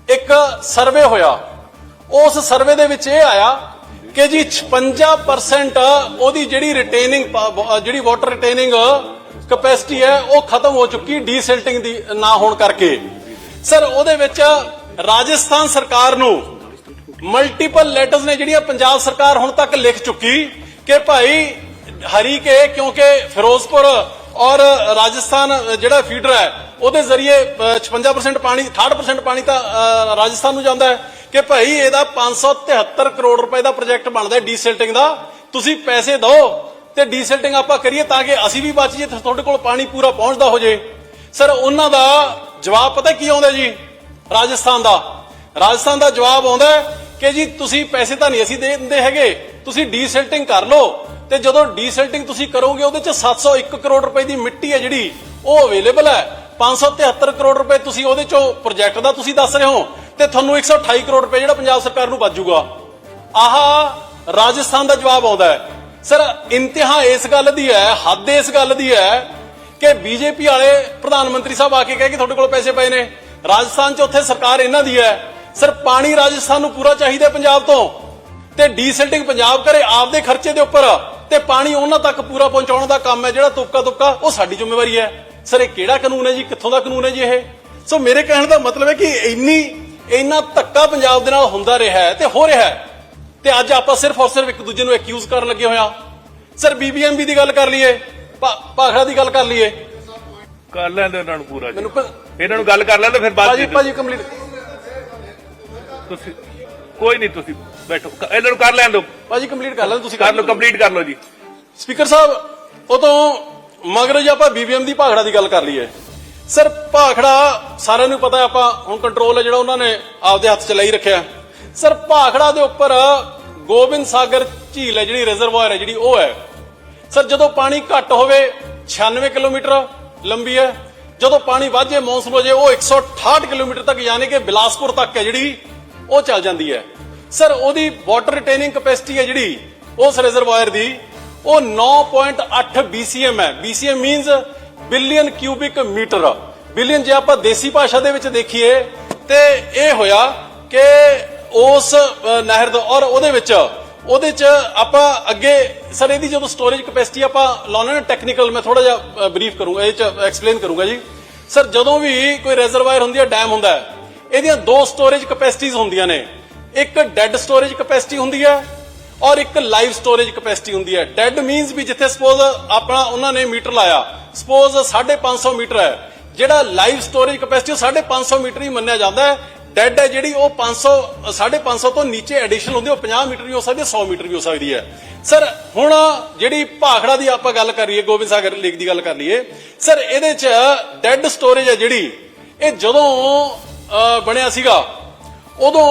ਇੱਕ ਸਰਵੇ ਹੋਇਆ। ਉਸ ਸਰਵੇ ਦੇ ਵਿੱਚ ਇਹ ਆਇਆ ਕਿ ਜੀ 56% ਉਹਦੀ ਜਿਹੜੀ ਰਿਟੇਨਿੰਗ ਜਿਹੜੀ ਵਾਟਰ ਰਿਟੇਨਿੰਗ ਕਪੈਸਿਟੀ ਹੈ, ਉਹ ਖਤਮ ਹੋ ਚੁੱਕੀ ਡੀਸਿਲਟਿੰਗ ਦੀ, ਨਾ ਹੋਣ ਕਰਕੇ। ਸਰ, ਉਹਦੇ ਵਿੱਚ ਰਾਜਸਥਾਨ ਸਰਕਾਰ ਨੂੰ ਮਲਟੀਪਲ ਲੈਟਰਸ ਨੇ ਜਿਹੜੀਆਂ ਪੰਜਾਬ ਸਰਕਾਰ ਹੁਣ ਤੱਕ ਲਿਖ ਚੁੱਕੀ ਕਿ ਭਾਈ ਹਰੀਕੇ ਕਿਉਂਕਿ ਫਿਰੋਜ਼ਪੁਰ ਔਰ ਰਾਜਸਥਾਨ ਜਿਹੜਾ ਫੀਡਰ ਹੈ ਉਹਦੇ ਜ਼ਰੀਏ ਅ, 56% ਪਾਣੀ 68% ਪਾਣੀ ਤਾਂ ਰਾਜਸਥਾਨ ਨੂੰ ਜਾਂਦਾ ਹੈ ਕਿ ਭਾਈ ਇਹਦਾ 573 ਕਰੋੜ ਰੁਪਏ ਦਾ ਪ੍ਰੋਜੈਕਟ ਬਣਦਾ ਹੈ ਡੀਸਿਲਟਿੰਗ ਦਾ। ਤੁਸੀਂ ਪੈਸੇ ਦਿਓ ਤੇ ਡੀਸਿਲਟਿੰਗ ਆਪਾਂ ਕਰੀਏ ਤਾਂ ਕਿ ਅਸੀਂ ਵੀ ਬਚ ਜਾਈਏ ਤੇ ਤੁਹਾਡੇ ਕੋਲ ਪਾਣੀ ਪੂਰਾ ਪਹੁੰਚਦਾ ਹੋ ਜੇ ਸਰ ਉਹਨਾਂ ਦਾ ਜਵਾਬ ਪਤਾ ਕੀ ਆਉਂਦਾ ਜੀ? ਰਾਜਸਥਾਨ ਦਾ। ਰਾਜਸਥਾਨ ਦਾ ਜਵਾਬ ਆਉਂਦਾ ਕਿ ਜੀ ਤੁਸੀਂ ਪੈਸੇ ਤਾਂ ਨਹੀਂ ਅਸੀਂ ਦੇ ਦਿੰਦੇ ਹੈਗੇ। ਤੁਸੀਂ ਡੀਸਿਲਟਿੰਗ ਕਰ ਲਓ ਤੇ ਜਦੋਂ ਡੀਸਿਲਟਿੰਗ ਤੁਸੀਂ ਕਰੋਗੇ, ਉਹਦੇ ਚ 701 ਕਰੋੜ ਰੁਪਏ ਦੀ ਮਿੱਟੀ ਹੈ ਜਿਹੜੀ, ਉਹ ਅਵੇਲੇਬਲ ਹੈ। 573 ਕਰੋੜ ਰੁਪਏ ਤੁਸੀਂ ਉਹਦੇ ਚੋਂ ਪ੍ਰੋਜੈਕਟ ਦਾ ਤੁਸੀਂ ਦੱਸ ਰਹੇ ਹੋ ਤੇ ਤੁਹਾਨੂੰ 128 ਕਰੋੜ ਰੁਪਏ ਜਿਹੜਾ ਪੰਜਾਬ ਸਰਕਾਰ ਨੂੰ ਬਚੂਗਾ ਆਹ ਰਾਜਸਥਾਨ ਦਾ ਜਵਾਬ ਆਉਂਦਾ ਹੈ। ਸਰ, ਇੰਤਹਾ ਇਸ ਗੱਲ ਦੀ ਹੈ, ਹੱਦ ਇਸ ਗੱਲ ਦੀ ਹੈ ਕਿ ਬੀਜੇਪੀ ਵਾਲੇ ਪ੍ਰਧਾਨ ਮੰਤਰੀ ਸਾਹਿਬ ਆ ਕੇ ਕਹੇ ਕਿ ਤੁਹਾਡੇ ਕੋਲ ਪੈਸੇ ਪਏ ਨੇ। ਰਾਜਸਥਾਨ 'ਚ ਉੱਥੇ ਸਰਕਾਰ ਇਹਨਾਂ ਦੀ ਹੈ। ਸਰ, ਪਾਣੀ ਰਾਜਸਥਾਨ ਨੂੰ ਪੂਰਾ ਚਾਹੀਦਾ ਪੰਜਾਬ ਤੋਂ। ਤੇ ਡੀਸਿਲਟਿੰਗ ਪੰਜਾਬ ਕਰੇ ਆਪਦੇ ਖਰਚੇ ਦੇ ਉੱਪਰ ਤੇ ਪਾਣੀ ਉਹਨਾਂ ਤੱਕ ਪੂਰਾ ਪਹੁੰਚਾਉਣ ਦਾ ਕੰਮ ਹੈ ਜਿਹੜਾ ਤੁਪਕਾ ਤੁਪਕਾ ਉਹ ਸਾਡੀ ਜ਼ਿੰਮੇਵਾਰੀ ਹੈ। ਸਰ ਇਹ ਕਿਹੜਾ ਕਾਨੂੰਨ ਹੈ ਜੀ? ਕਿੱਥੋਂ ਦਾ ਕਾਨੂੰਨ ਹੈ ਜੀ ਇਹ? ਸੋ ਮੇਰੇ ਕਹਿਣ ਦਾ ਮਤਲਬ ਹੈ ਕਿ ਇੰਨੀ ਇੰਨਾ ਧੱਕਾ ਪੰਜਾਬ ਦੇ ਨਾਲ ਹੁੰਦਾ ਰਿਹਾ ਹੈ ਤੇ ਹੋ ਰਿਹਾ ਹੈ। ਤੇ ਅੱਜ ਆਪਾਂ ਸਿਰਫ ਔਰ ਸਿਰਫ ਇੱਕ ਦੂਜੇ ਨੂੰ ਐਕਿਊਜ਼ ਕਰਨ ਲੱਗੇ ਹੋਇਆ ਸਰ ਬੀਬੀਐਮਬੀ ਦੀ ਗੱਲ ਕਰ ਲਈਏ ਭਾਖੜਾ ਦੀ ਗੱਲ ਕਰ ਲਈਏ। ਕਰ ਲੈਂਦੇ ਉਹਨਾਂ ਨੂੰ ਪੂਰਾ ਜੀ। ਮੈਨੂੰ ਇਹਨਾਂ ਨੂੰ ਗੱਲ ਕਰ ਲੈਂਦੇ ਫਿਰ ਬਾਅਦ ਭਾਜੀ ਭਾਜੀ ਕੰਪਲੀਟ ਤੁਸੀਂ ਕੋਈ ਨਹੀਂ ਤੁਸੀਂ ਬੈਠੋ। ਕ- ਇਹਨਾਂ ਨੂੰ ਕਰ ਲੈਣ ਦਿਓ। ਭਾਜੀ ਕੰਪਲੀਟ ਕਰ ਲੈਣ ਤੁਸੀਂ ਕਰ ਲਓ ਕੰਪਲੀਟ ਕਰ ਲਓ ਜੀ। ਸਪੀਕਰ ਸਾਹਿਬ ਉਦੋਂ ਮਗਰ ਜੇ ਆਪਾਂ ਬੀਬੀਐਮ ਦੀ ਭਾਖੜਾ ਦੀ ਗੱਲ ਕਰ ਲਈਏ। ਸਰ ਭਾਖੜਾ ਸਾਰਿਆਂ ਨੂੰ ਪਤਾ ਹੈ ਆਪਾਂ ਹੁਣ ਕੰਟਰੋਲ ਹੈ ਜਿਹੜਾ ਉਹਨਾਂ ਨੇ ਆਪਦੇ ਹੱਥ 'ਚ ਲਈ ਰੱਖਿਆ। ਸਰ ਭਾਖੜਾ ਦੇ ਉੱਪਰ ਗੋਬਿੰਦ ਸਾਗਰ ਝੀਲ ਹੈ ਜਿਹੜੀ ਰਿਜ਼ਰਵਾਇਰ ਹੈ ਜਿਹੜੀ ਉਹ ਹੈ। ਸਰ ਜਦੋਂ ਪਾਣੀ ਘੱਟ ਹੋਵੇ 96 ਕਿਲੋਮੀਟਰ ਲੰਬੀ ਹੈ। ਜਦੋਂ ਪਾਣੀ ਵਾਜੇ ਮੌਨਸੂਨ ਹੋ ਜੇ ਉਹ 168 ਕਿਲੋਮੀਟਰ ਤੱਕ ਯਾਨੀ ਕਿ ਬਿਲਾਸਪੁਰ ਤੱਕ ਹੈ ਜਿਹੜੀ ਉਹ ਚੱਲ ਜਾਂਦੀ ਹੈ। ਸਰ, ਉਹਦੀ ਵਾਟਰ ਰਿਟੇਨਿੰਗ ਕਪੈਸਿਟੀ ਹੈ ਜਿਹੜੀ, ਉਸ ਰਿਜ਼ਰਵਾਇਰ ਦੀ, ਉਹ 9.8 BCM ਹੈ। BCM means billion cubic metre billion ਜੇ ਆਪਾਂ ਦੇਸੀ ਭਾਸ਼ਾ ਦੇ ਵਿੱਚ ਦੇਖੀਏ, ਤੇ ਇਹ ਹੋਇਆ ਕਿ ਉਸ ਨਹਿਰ ਦਾ, ਔਰ ਉਹਦੇ ਵਿੱਚ, ਉਹਦੇ ਚ ਆਪਾਂ ਅੱਗੇ, ਸਰ, ਇਹਦੀ ਜਦੋਂ ਸਟੋਰੇਜ ਕਪੈਸਿਟੀ ਆਪਾਂ ਲਾਉਣਾ ਨਾ ਟੈਕਨੀਕਲ ਮੈਂ ਥੋੜਾ ਜਿਹਾ ਬਰੀਫ ਕਰੂੰਗਾ, ਇਹ ਚ ਐਕਸਪਲੇਨ ਕਰੂੰਗਾ ਜੀ। ਸਰ, ਜਦੋਂ ਵੀ ਕੋਈ ਰਿਜ਼ਰਵਾਇਰ ਹੁੰਦੀ ਹੈ ਡੈਮ ਹੁੰਦਾ ਹੈ, ਇਹਦੀਆਂ ਦੋ ਸਟੋਰੇਜ ਕਪੈਸਿਟੀਜ਼ ਹੁੰਦੀਆਂ ਨੇ। ਇੱਕ ਡੈੱਡ ਸਟੋਰੇਜ ਕਪੈਸਿਟੀ ਹੁੰਦੀ ਹੈ ਔਰ ਇੱਕ ਲਾਈਵ ਸਟੋਰੇਜ ਕਪੈਸਿਟੀ ਹੁੰਦੀ ਹੈ। ਡੈੱਡ ਮੀਨਸ ਵੀ ਜਿੱਥੇ ਸਪੋਜ਼ ਆਪਣਾ ਉਹਨਾਂ ਨੇ ਮੀਟਰ ਲਾਇਆ ਸਪੋਜ਼ 550 ਮੀਟਰ ਹੈ, ਜਿਹੜਾ ਲਾਈਵ ਸਟੋਰੇਜ ਕਪੈਸਿਟੀ ਉਹ 550 ਮੀਟਰ ਹੀ ਮੰਨਿਆ ਜਾਂਦਾ ਹੈ। ਡੈੱਡ ਹੈ ਜਿਹੜੀ ਉਹ 500 550 ਤੋਂ ਨੀਚੇ ਐਡੀਸ਼ਨ ਹੁੰਦੀ ਉਹ 50 ਮੀਟਰ ਵੀ ਹੋ ਸਕਦੀ ਹੈ 100 ਮੀਟਰ ਵੀ ਹੋ ਸਕਦੀ ਹੈ। ਸਰ ਹੁਣ ਜਿਹੜੀ ਭਾਖੜਾ ਦੀ ਆਪਾਂ ਗੱਲ ਕਰੀਏ ਗੋਬਿੰਦ ਸਾਗਰ ਲੇਕ ਦੀ ਗੱਲ ਕਰ ਲਈਏ। ਸਰ ਇਹਦੇ ਚ ਡੈੱਡ ਸਟੋਰੇਜ ਹੈ ਜਿਹੜੀ, ਇਹ ਜਦੋਂ ਬਣਿਆ ਸੀਗਾ, ਉਦੋਂ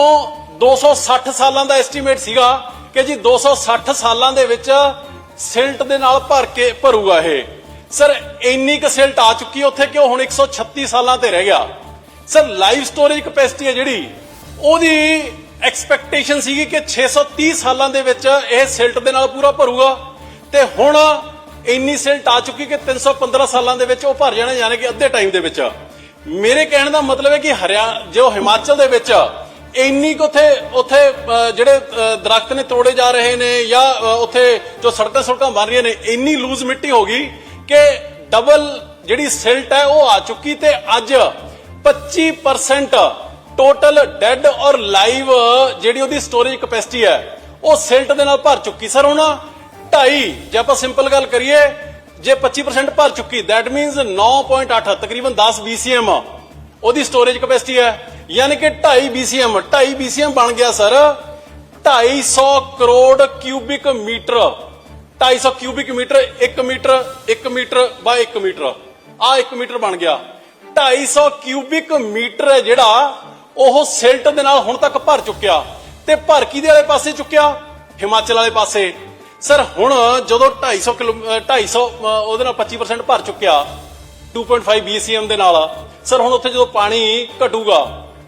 260 ਸਾਲਾਂ ਦਾ ਐਸਟੀਮੇਟ ਸੀਗਾ ਕਿ ਜੀ 260 ਸਾਲਾਂ ਦੇ ਵਿੱਚ ਸਿਲਟ ਦੇ ਨਾਲ ਭਰ ਕੇ ਭਰੂਗਾ ਇਹ। ਸਰ, ਇੰਨੀ ਕੁ ਸਿਲਟ ਆ ਚੁੱਕੀ ਉੱਥੇ ਕਿ ਉਹ ਹੁਣ 136 ਸਾਲਾਂ ਤੇ ਰਹਿ ਗਿਆ। ਸਰ ਲਾਈਵ ਸਟੋਰੇਜ ਕਪੈਸਿਟੀ ਹੈ ਜਿਹੜੀ, ਉਹਦੀ ਐਕਸਪੈਕਟੇਸ਼ਨ ਸੀਗੀ ਕਿ 630 ਸਾਲਾਂ ਦੇ ਵਿੱਚ ਇਹ ਸਿਲਟ ਦੇ ਨਾਲ ਪੂਰਾ ਭਰੂਗਾ। ਤੇ ਹੁਣ ਇੰਨੀ ਸਿਲਟ ਆ ਚੁੱਕੀ ਕਿ 315 ਸਾਲਾਂ ਦੇ ਵਿੱਚ ਉਹ ਭਰ ਜਾਣਾ, ਯਾਨੀ ਕਿ ਅੱਧੇ ਟਾਈਮ ਦੇ ਵਿੱਚ। ਮੇਰੇ ਕਹਿਣ ਦਾ ਮਤਲਬ ਹੈ ਕਿ ਹਰਿਆ, ਜੋ ਹਿਮਾਚਲ ਦੇ ਵਿੱਚ ਇੰਨੀ ਕੁ ਉੱਥੇ ਉੱਥੇ ਜਿਹੜੇ ਦਰਖਤ ਨੇ ਤੋੜੇ ਜਾ ਰਹੇ ਨੇ ਜਾਂ ਅਹ, ਉੱਥੇ ਜੋ ਸੜਕਾਂ ਸੜਕਾਂ ਬਣ ਰਹੀਆਂ ਨੇ ਇੰਨੀ ਲੂਜ਼ ਮਿੱਟੀ ਹੋ ਗਈ ਕਿ ਡਬਲ ਜਿਹੜੀ ਸਿਲਟ ਹੈ ਉਹ ਆ ਚੁੱਕੀ ਤੇ ਅੱਜ 25% ਟੋਟਲ ਡੈੱਡ ਔਰ ਲਾਈਵ ਜਿਹੜੀ ਉਹਦੀ ਸਟੋਰੇਜ ਕਪੈਸਿਟੀ ਹੈ ਉਹ ਸਿਲਟ ਦੇ ਨਾਲ ਭਰ ਚੁੱਕੀ। ਸਰ ਹੁਣ 2.5 ਜੇ ਆਪਾਂ ਸਿੰਪਲ ਗੱਲ ਕਰੀਏ ਜੇ 25% ਭਰ ਚੁੱਕੀ ਦੈਟ ਮੀਨਸ 9.8 ਤਕਰੀਬਨ 10 BCM ਉਹਦੀ ਸਟੋਰੇਜ ਕਪੈਸਿਟੀ ਹੈ। ਯਾਨੀ ਕਿ 2.5 BCM 2.5 BCM ਬਣ ਗਿਆ sir. 250 crore cubic metre. 250 cubic metre 1 metre 1 metre by 1 metre. ਆ 1 ਮੀਟਰ ਬਣ ਗਿਆ। 250 ਕਿਊਬਿਕ ਮੀਟਰ ਹੈ ਜਿਹੜਾ ਉਹ ਸਿਲਟ ਦੇ ਨਾਲ ਹੁਣ ਤੱਕ ਭਰ ਚੁੱਕਿਆ ਤੇ ਭਰ ਕਿਹਦੇ ਵਾਲੇ ਪਾਸੇ ਚੁੱਕਿਆ ਹਿਮਾਚਲ ਵਾਲੇ ਪਾਸੇ। ਸਰ ਹੁਣ ਜਦੋਂ 250 ਕਿਲੋ ਅ, 250 ਅ, ਉਹਦੇ ਨਾਲ 25% ਭਰ ਚੁੱਕਿਆ 2.5 BCM ਦੇ ਨਾਲ। ਸਰ ਹੁਣ ਉੱਥੇ ਜਦੋਂ ਪਾਣੀ ਘਟੂਗਾ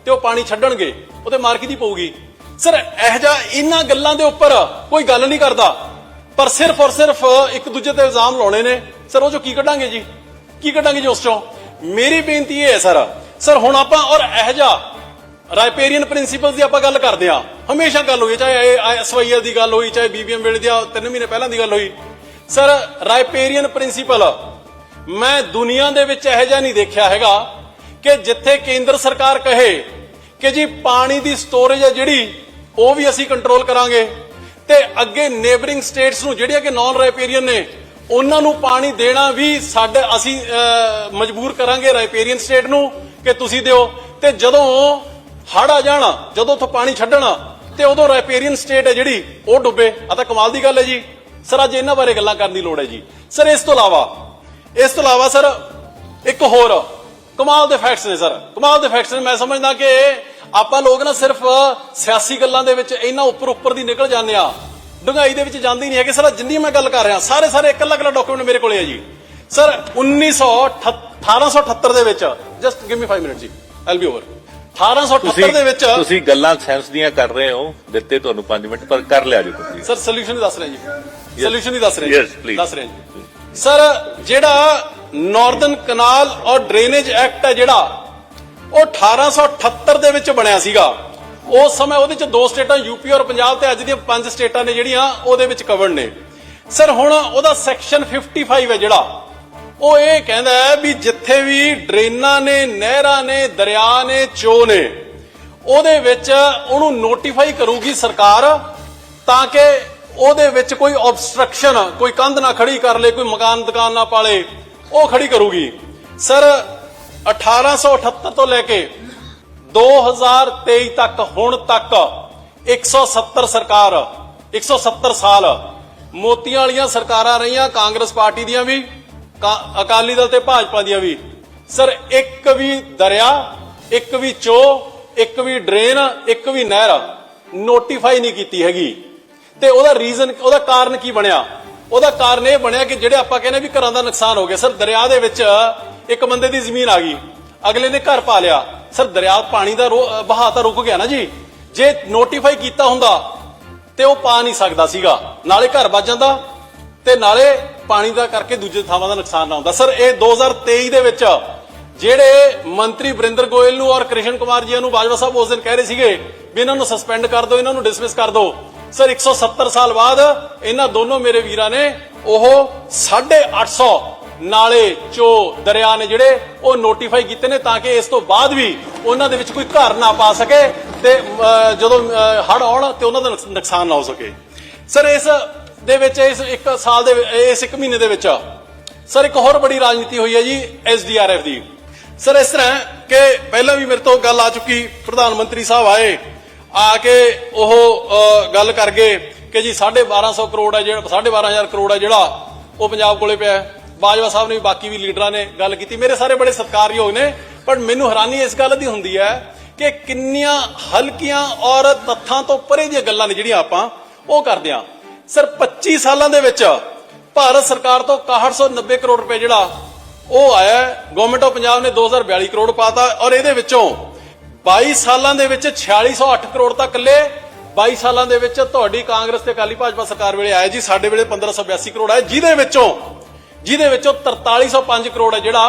ਤੇ ਉਹ ਪਾਣੀ ਛੱਡਣਗੇ ਉਹ ਉਹਤੇ ਮਾਰ ਕਿਹਦੀ ਪਊਗੀ? ਸਰ ਇਹ ਜਿਹਾ ਇਹਨਾਂ ਗੱਲਾਂ ਦੇ ਉੱਪਰ ਕੋਈ ਗੱਲ ਨਹੀਂ ਕਰਦਾ। ਪਰ ਸਿਰਫ ਔਰ ਸਿਰਫ ਇੱਕ ਦੂਜੇ ਤੇ ਇਲਜ਼ਾਮ ਲਾਉਣੇ ਨੇ। ਸਰ ਉਹ ਜੋ ਕੀ ਕੱਢਾਂਗੇ ਜੀ? ਕੀ ਕੱਢਾਂਗੇ ਜੀ ਉਸ ਚੋਂ? ਮੇਰੀ ਬੇਨਤੀ ਇਹ ਹੈ ਸਰ। ਸਰ ਹੁਣ ਆਪਾਂ ਔਰ ਇਹ ਜਿਹਾ ਰਾਈਪੇਰੀਅਨ ਪ੍ਰਿੰਸੀਪਲਸ ਦੀ ਆਪਾਂ ਗੱਲ ਕਰਦੇ ਆ ਹਮੇਸ਼ਾ ਗੱਲ ਹੋਈ ਚਾਹੇ ਐਸਵਾਈਐਲ ਦੀ ਗੱਲ ਹੋਈ ਚਾਹੇ ਬੀਬੀਐਮ ਵੇਲੇ ਦੀ ਆ, ਤਿੰਨ ਮਹੀਨੇ ਪਹਿਲਾਂ ਦੀ ਗੱਲ ਹੋਈ। ਸਰ ਰਾਈਪੇਰੀਅਨ ਪ੍ਰਿੰਸੀਪਲ ਮੈਂ ਦੁਨੀਆ ਦੇ ਵਿੱਚ ਇਹੋ ਜਿਹਾ ਨਹੀਂ ਦੇਖਿਆ ਹੈਗਾ। ਕਿ ਜਿੱਥੇ ਕੇਂਦਰ ਸਰਕਾਰ ਕਹੇ ਕਿ ਜੀ ਪਾਣੀ ਦੀ ਸਟੋਰੇਜ ਹੈ ਜਿਹੜੀ, ਉਹ ਵੀ ਅਸੀਂ ਕੰਟਰੋਲ ਕਰਾਂਗੇ। ਤੇ ਅੱਗੇ ਨੇਬਰਿੰਗ ਸਟੇਟਸ ਨੂੰ ਜਿਹੜੀਆਂ ਕਿ ਨਾਨ ਰਾਈਪੇਰੀਅਨ ਨੇ, ਉਹਨਾਂ ਨੂੰ ਪਾਣੀ ਦੇਣਾ ਵੀ ਸਾਡੇ, ਅਸੀਂ ਮਜਬੂਰ ਕਰਾਂਗੇ ਰਾਈਪੇਰੀਅਨ ਸਟੇਟ ਨੂੰ ਕਿ ਤੁਸੀਂ ਦਿਓ। ਤੇ ਜਦੋਂ ਹੜ ਆ ਜਾਣਾ, ਜਦੋਂ ਉੱਥੋਂ ਪਾਣੀ ਛੱਡਣਾ, ਤੇ ਉਦੋਂ ਰਾਈਪੇਰੀਅਨ ਸਟੇਟ ਹੈ ਜਿਹੜੀ, ਉਹ ਡੁੱਬੇ। ਆ ਤਾਂ ਕਮਾਲ ਦੀ ਗੱਲ ਹੈ ਜੀ। ਸਰ, ਅੱਜ ਇਹਨਾਂ ਬਾਰੇ ਗੱਲਾਂ ਕਰਨ ਦੀ ਲੋੜ ਹੈ ਜੀ। ਸਰ, ਇਸ ਤੋਂ ਇਲਾਵਾ, ਇਸ ਤੋਂ ਇਲਾਵਾ ਸਰ, ਇੱਕ ਹੋਰ ਕਮਾਲ ਦੇ ਫੈਕਟਸ ਨੇ ਸਰ। ਕਮਾਲ ਦੇ ਫੈਕਟਸ ਨੇ। ਮੈਂ ਸਮਝਦਾ ਕਿ ਆਪਾਂ ਲੋਕ ਨਾ ਸਿਰਫ ਸਿਆਸੀ ਗੱਲਾਂ ਦੇ ਵਿੱਚ ਇਹਨਾਂ ਉੱਪਰ ਉੱਪਰ ਦੀ ਨਿਕਲ ਜਾਂਦੇ ਆ। ਡੂੰਘਾਈ ਦੇ ਵਿੱਚ ਜਾਂਦੇ ਹੀ ਨਹੀਂ ਹੈਗੇ। ਸਰ ਜਿੰਨੀ ਮੈਂ ਗੱਲ ਕਰ ਰਿਹਾ ਸਾਰੇ ਸਾਰੇ ਇੱਕ ਅਲੱਗ ਅਲੱਗ ਡਾਕੂਮੈਂਟ ਮੇਰੇ ਕੋਲੇ ਹੈ ਜੀ। ਸਰ 1878 ਦੇ ਵਿੱਚ just give me 5 minute ji. I'll be over 1878 ਦੇ ਵਿੱਚ ਤੁਸੀਂ ਗੱਲਾਂ ਸੈਂਸ ਦੀਆਂ ਕਰ ਰਹੇ ਹੋ। ਦਿੱਤੇ ਤੁਹਾਨੂੰ 5 ਮਿੰਟ ਪਰ ਕਰ ਲਿਆ ਜੀ ਤੁਸੀਂ। ਸਰ ਸੋਲੂਸ਼ਨ ਹੀ ਦੱਸ ਰਹੇ ਜੀ। ਸੋਲੂਸ਼ਨ ਹੀ ਦੱਸ ਰਹੇ please. ਦੱਸ ਰਹੇ ਜੀ। ਸਰ, ਜਿਹੜਾ ਨਾਰਦਰਨ ਕਨਾਲ ਔਰ ਡਰੇਨੇਜ ਐਕਟ ਹੈ ਜਿਹੜਾ, ਉਹ 1878 ਦੇ ਵਿੱਚ ਬਣਿਆ ਸੀਗਾ। ਉਸ ਸਮੇਂ ਉਹਦੇ ਚ ਦੋ ਸਟੇਟਾਂ ਯੂਪੀ ਔਰ ਪੰਜਾਬ ਤੇ ਅੱਜ ਦੀਆਂ ਪੰਜ ਸਟੇਟਾਂ ਨੇ ਜਿਹੜੀਆਂ, ਉਹਦੇ ਵਿੱਚ ਕਵਰਡ ਨੇ। ਸਰ, ਹੁਣ ਉਹਦਾ ਸੈਕਸ਼ਨ 55 ਹੈ ਜਿਹੜਾ, ਉਹ ਇਹ ਕਹਿੰਦਾ ਹੈ ਵੀ ਜਿੱਥੇ ਵੀ ਡਰੇਨਾਂ ਨੇ, ਨਹਿਰਾਂ ਨੇ, ਦਰਿਆ ਨੇ, ਚੋ ਨੇ, ਉਹਦੇ ਵਿੱਚ ਉਹਨੂੰ ਨੋਟੀਫਾਈ ਕਰੂਗੀ ਸਰਕਾਰ ਤਾਂ ਕਿ ਉਹਦੇ ਵਿੱਚ ਕੋਈ ਆਬਸਟਰਕਸ਼ਨ ਕੋਈ ਕੰਧ ਨਾ ਖੜੀ ਕਰ ਲੇ, ਕੋਈ ਮਕਾਨ, ਦੁਕਾਨ ਨਾ ਪਾਲੇ, ਉਹ ਖੜੀ ਕਰੂਗੀ। ਸਰ 1878 ਤੋਂ ਲੈ ਕੇ 2023 ਤੱਕ, ਹੁਣ ਤੱਕ 170 ਸਰਕਾਰ 170 ਸਾਲ ਮੋਤੀਆਂ ਵਾਲੀਆਂ ਸਰਕਾਰਾਂ ਰਹੀਆਂ, ਕਾਂਗਰਸ ਪਾਰਟੀ ਦੀਆਂ ਵੀ ਅਕਾਲੀ ਦਲ ਤੇ ਭਾਜਪਾ ਦੀਆਂ ਵੀ। ਸਰ, ਇੱਕ ਵੀ ਦਰਿਆ, ਇੱਕ ਵੀ ਚੋ ਇੱਕ ਵੀ ਡਰੇਨ, ਇੱਕ ਵੀ ਨਹਿਰ ਨੋਟੀਫਾਈ ਨਹੀਂ ਕੀਤੀ ਹੈਗੀ। ਤੇ ਉਹਦਾ ਰੀਜ਼ਨ ਉਹਦਾ ਕਾਰਨ ਕੀ ਬਣਿਆ? ਉਹਦਾ ਕਾਰਨ ਇਹ ਬਣਿਆ ਕਿ ਜਿਹੜੇ ਆਪਾਂ ਕਹਿੰਦੇ ਵੀ ਘਰਾਂ ਦਾ ਨੁਕਸਾਨ ਹੋ ਗਿਆ। ਸਰ, ਦਰਿਆ ਦੇ ਵਿੱਚ ਇੱਕ ਬੰਦੇ ਦੀ ਜ਼ਮੀਨ ਆ ਗਈ। ਅਗਲੇ ਨੇ ਘਰ ਪਾ ਲਿਆ। ਸਰ, ਦਰਿਆ ਪਾਣੀ ਦਾ ਰੋ- ਵਹਾਅ ਤਾਂ ਰੁਕ ਗਿਆ ਨਾ ਜੀ। ਜੇ ਨੋਟੀਫਾਈ ਕੀਤਾ ਹੁੰਦਾ, ਤੇ ਉਹ ਪਾ ਨਹੀਂ ਸਕਦਾ ਸੀਗਾ। ਨਾਲੇ ਘਰ ਵੱਜ ਜਾਂਦਾ ਤੇ ਨਾਲੇ ਪਾਣੀ ਦਾ ਕਰਕੇ ਦੂਜੇ ਥਾਵਾਂ ਦਾ ਨੁਕਸਾਨ ਨਾ ਹੁੰਦਾ। ਸਰ, ਇਹ 2023 ਦੇ ਵਿੱਚ ਜਿਹੜੇ ਮੰਤਰੀ ਵਰਿੰਦਰ ਗੋਇਲ ਨੂੰ ਔਰ ਕ੍ਰਿਸ਼ਨ ਕੁਮਾਰ ਜੀ ਨੂੰ ਬਾਜਵਾ ਸਾਹਿਬ ਉਸ ਦਿਨ ਕਹਿ ਰਹੇ ਸੀਗੇ ਵੀ ਇਹਨਾਂ ਨੂੰ ਸਸਪੈਂਡ ਕਰ ਦਿਓ, ਇਹਨਾਂ ਨੂੰ ਡਿਸਮਿਸ ਕਰ ਦਿਓ। ਸਰ 170 ਸਾਲ ਬਾਅਦ ਇਹਨਾਂ ਦੋਨੋਂ ਮੇਰੇ ਵੀਰਾਂ ਨੇ ਉਹ 850 ਨਾਲੇ ਚੋ ਦਰਿਆ ਨੇ ਜਿਹੜੇ ਉਹ ਨੋਟੀਫਾਈ ਕੀਤੇ ਨੇ ਤਾਂ ਕਿ ਇਸ ਤੋਂ ਬਾਅਦ ਵੀ ਉਹਨਾਂ ਦੇ ਵਿੱਚ ਕੋਈ ਘਰ ਨਾ ਪਾ ਸਕੇ ਤੇ ਜਦੋਂ ਹੜ ਆਉਣ ਤੇ ਉਹਨਾਂ ਦਾ ਨੁਕਸਾਨ ਨਾ ਹੋ ਸਕੇ। ਸਰ, ਇਸ ਦੇ ਵਿੱਚ, ਇਸ ਇੱਕ ਸਾਲ ਦੇ ਇਸ ਇੱਕ ਮਹੀਨੇ ਦੇ ਵਿੱਚ ਸਰ, ਇੱਕ ਹੋਰ ਬੜੀ ਰਾਜਨੀਤੀ ਹੋਈ ਹੈ ਜੀ ਐਸਡੀਆਰਐਫ ਦੀ। ਸਰ, ਇਸ ਤਰ੍ਹਾਂ ਕਿ ਪਹਿਲਾਂ ਵੀ ਮੇਰੇ ਤੋਂ ਗੱਲ ਆ ਚੁੱਕੀ, ਪ੍ਰਧਾਨ ਮੰਤਰੀ ਸਾਹਿਬ ਆਏ। ਆ ਕੇ ਉਹ ਗੱਲ ਕਰ ਗਏ ਕਿ ਜੀ 1250 ਕਰੋੜ ਹੈ ਜਿਹੜਾ 12500 ਕਰੋੜ ਹੈ ਜਿਹੜਾ ਉਹ ਪੰਜਾਬ ਕੋਲੇ ਪਿਆ ਹੈ। ਬਾਜਵਾ ਸਾਹਿਬ ਨੇ ਵੀ ਬਾਕੀ ਵੀ ਲੀਡਰਾਂ ਨੇ ਗੱਲ ਕੀਤੀ। ਮੇਰੇ ਸਾਰੇ ਬੜੇ ਸਤਿਕਾਰਯੋਗ ਨੇ, ਪਰ ਮੈਨੂੰ ਹੈਰਾਨੀ ਇਸ ਗੱਲ ਦੀ ਹੁੰਦੀ ਹੈ ਕਿ ਕਿੰਨੀਆਂ ਹਲਕੀਆਂ ਔਰ ਤੱਥਾਂ ਤੋਂ ਪਰੇ ਦੀਆਂ ਗੱਲਾਂ ਨੇ ਜਿਹੜੀਆਂ ਆਪਾਂ ਉਹ ਕਰਦੇ ਆ ਸਰ 25 ਸਾਲਾਂ ਦੇ ਵਿੱਚ ਭਾਰਤ ਸਰਕਾਰ ਤੋਂ 6190 ਕਰੋੜ ਰੁਪਏ ਜਿਹੜਾ ਉਹ ਆਇਆ ਗਵਰਨਮੈਂਟ ਆਫ ਪੰਜਾਬ ਨੇ 2042 ਕਰੋੜ ਪਾਤਾ ਔਰ ਇਹਦੇ ਵਿੱਚੋਂ 22 ਸਾਲਾਂ ਦੇ ਵਿੱਚ 4608 ਕਰੋੜ ਤੱਕ ਇਕੱਲੇ 22 ਸਾਲਾਂ ਦੇ ਵਿੱਚ ਤੁਹਾਡੀ ਕਾਂਗਰਸ ਤੇ ਅਕਾਲੀ ਭਾਜਪਾ ਸਰਕਾਰ ਵੇਲੇ ਆਇਆ ਜੀ, ਸਾਡੇ ਵੇਲੇ 1582 ਕਰੋੜ ਆਇਆ ਜਿਹਦੇ ਵਿੱਚੋਂ ਜਿਹਦੇ ਵਿੱਚੋਂ 4305 ਕਰੋੜ ਹੈ ਜਿਹੜਾ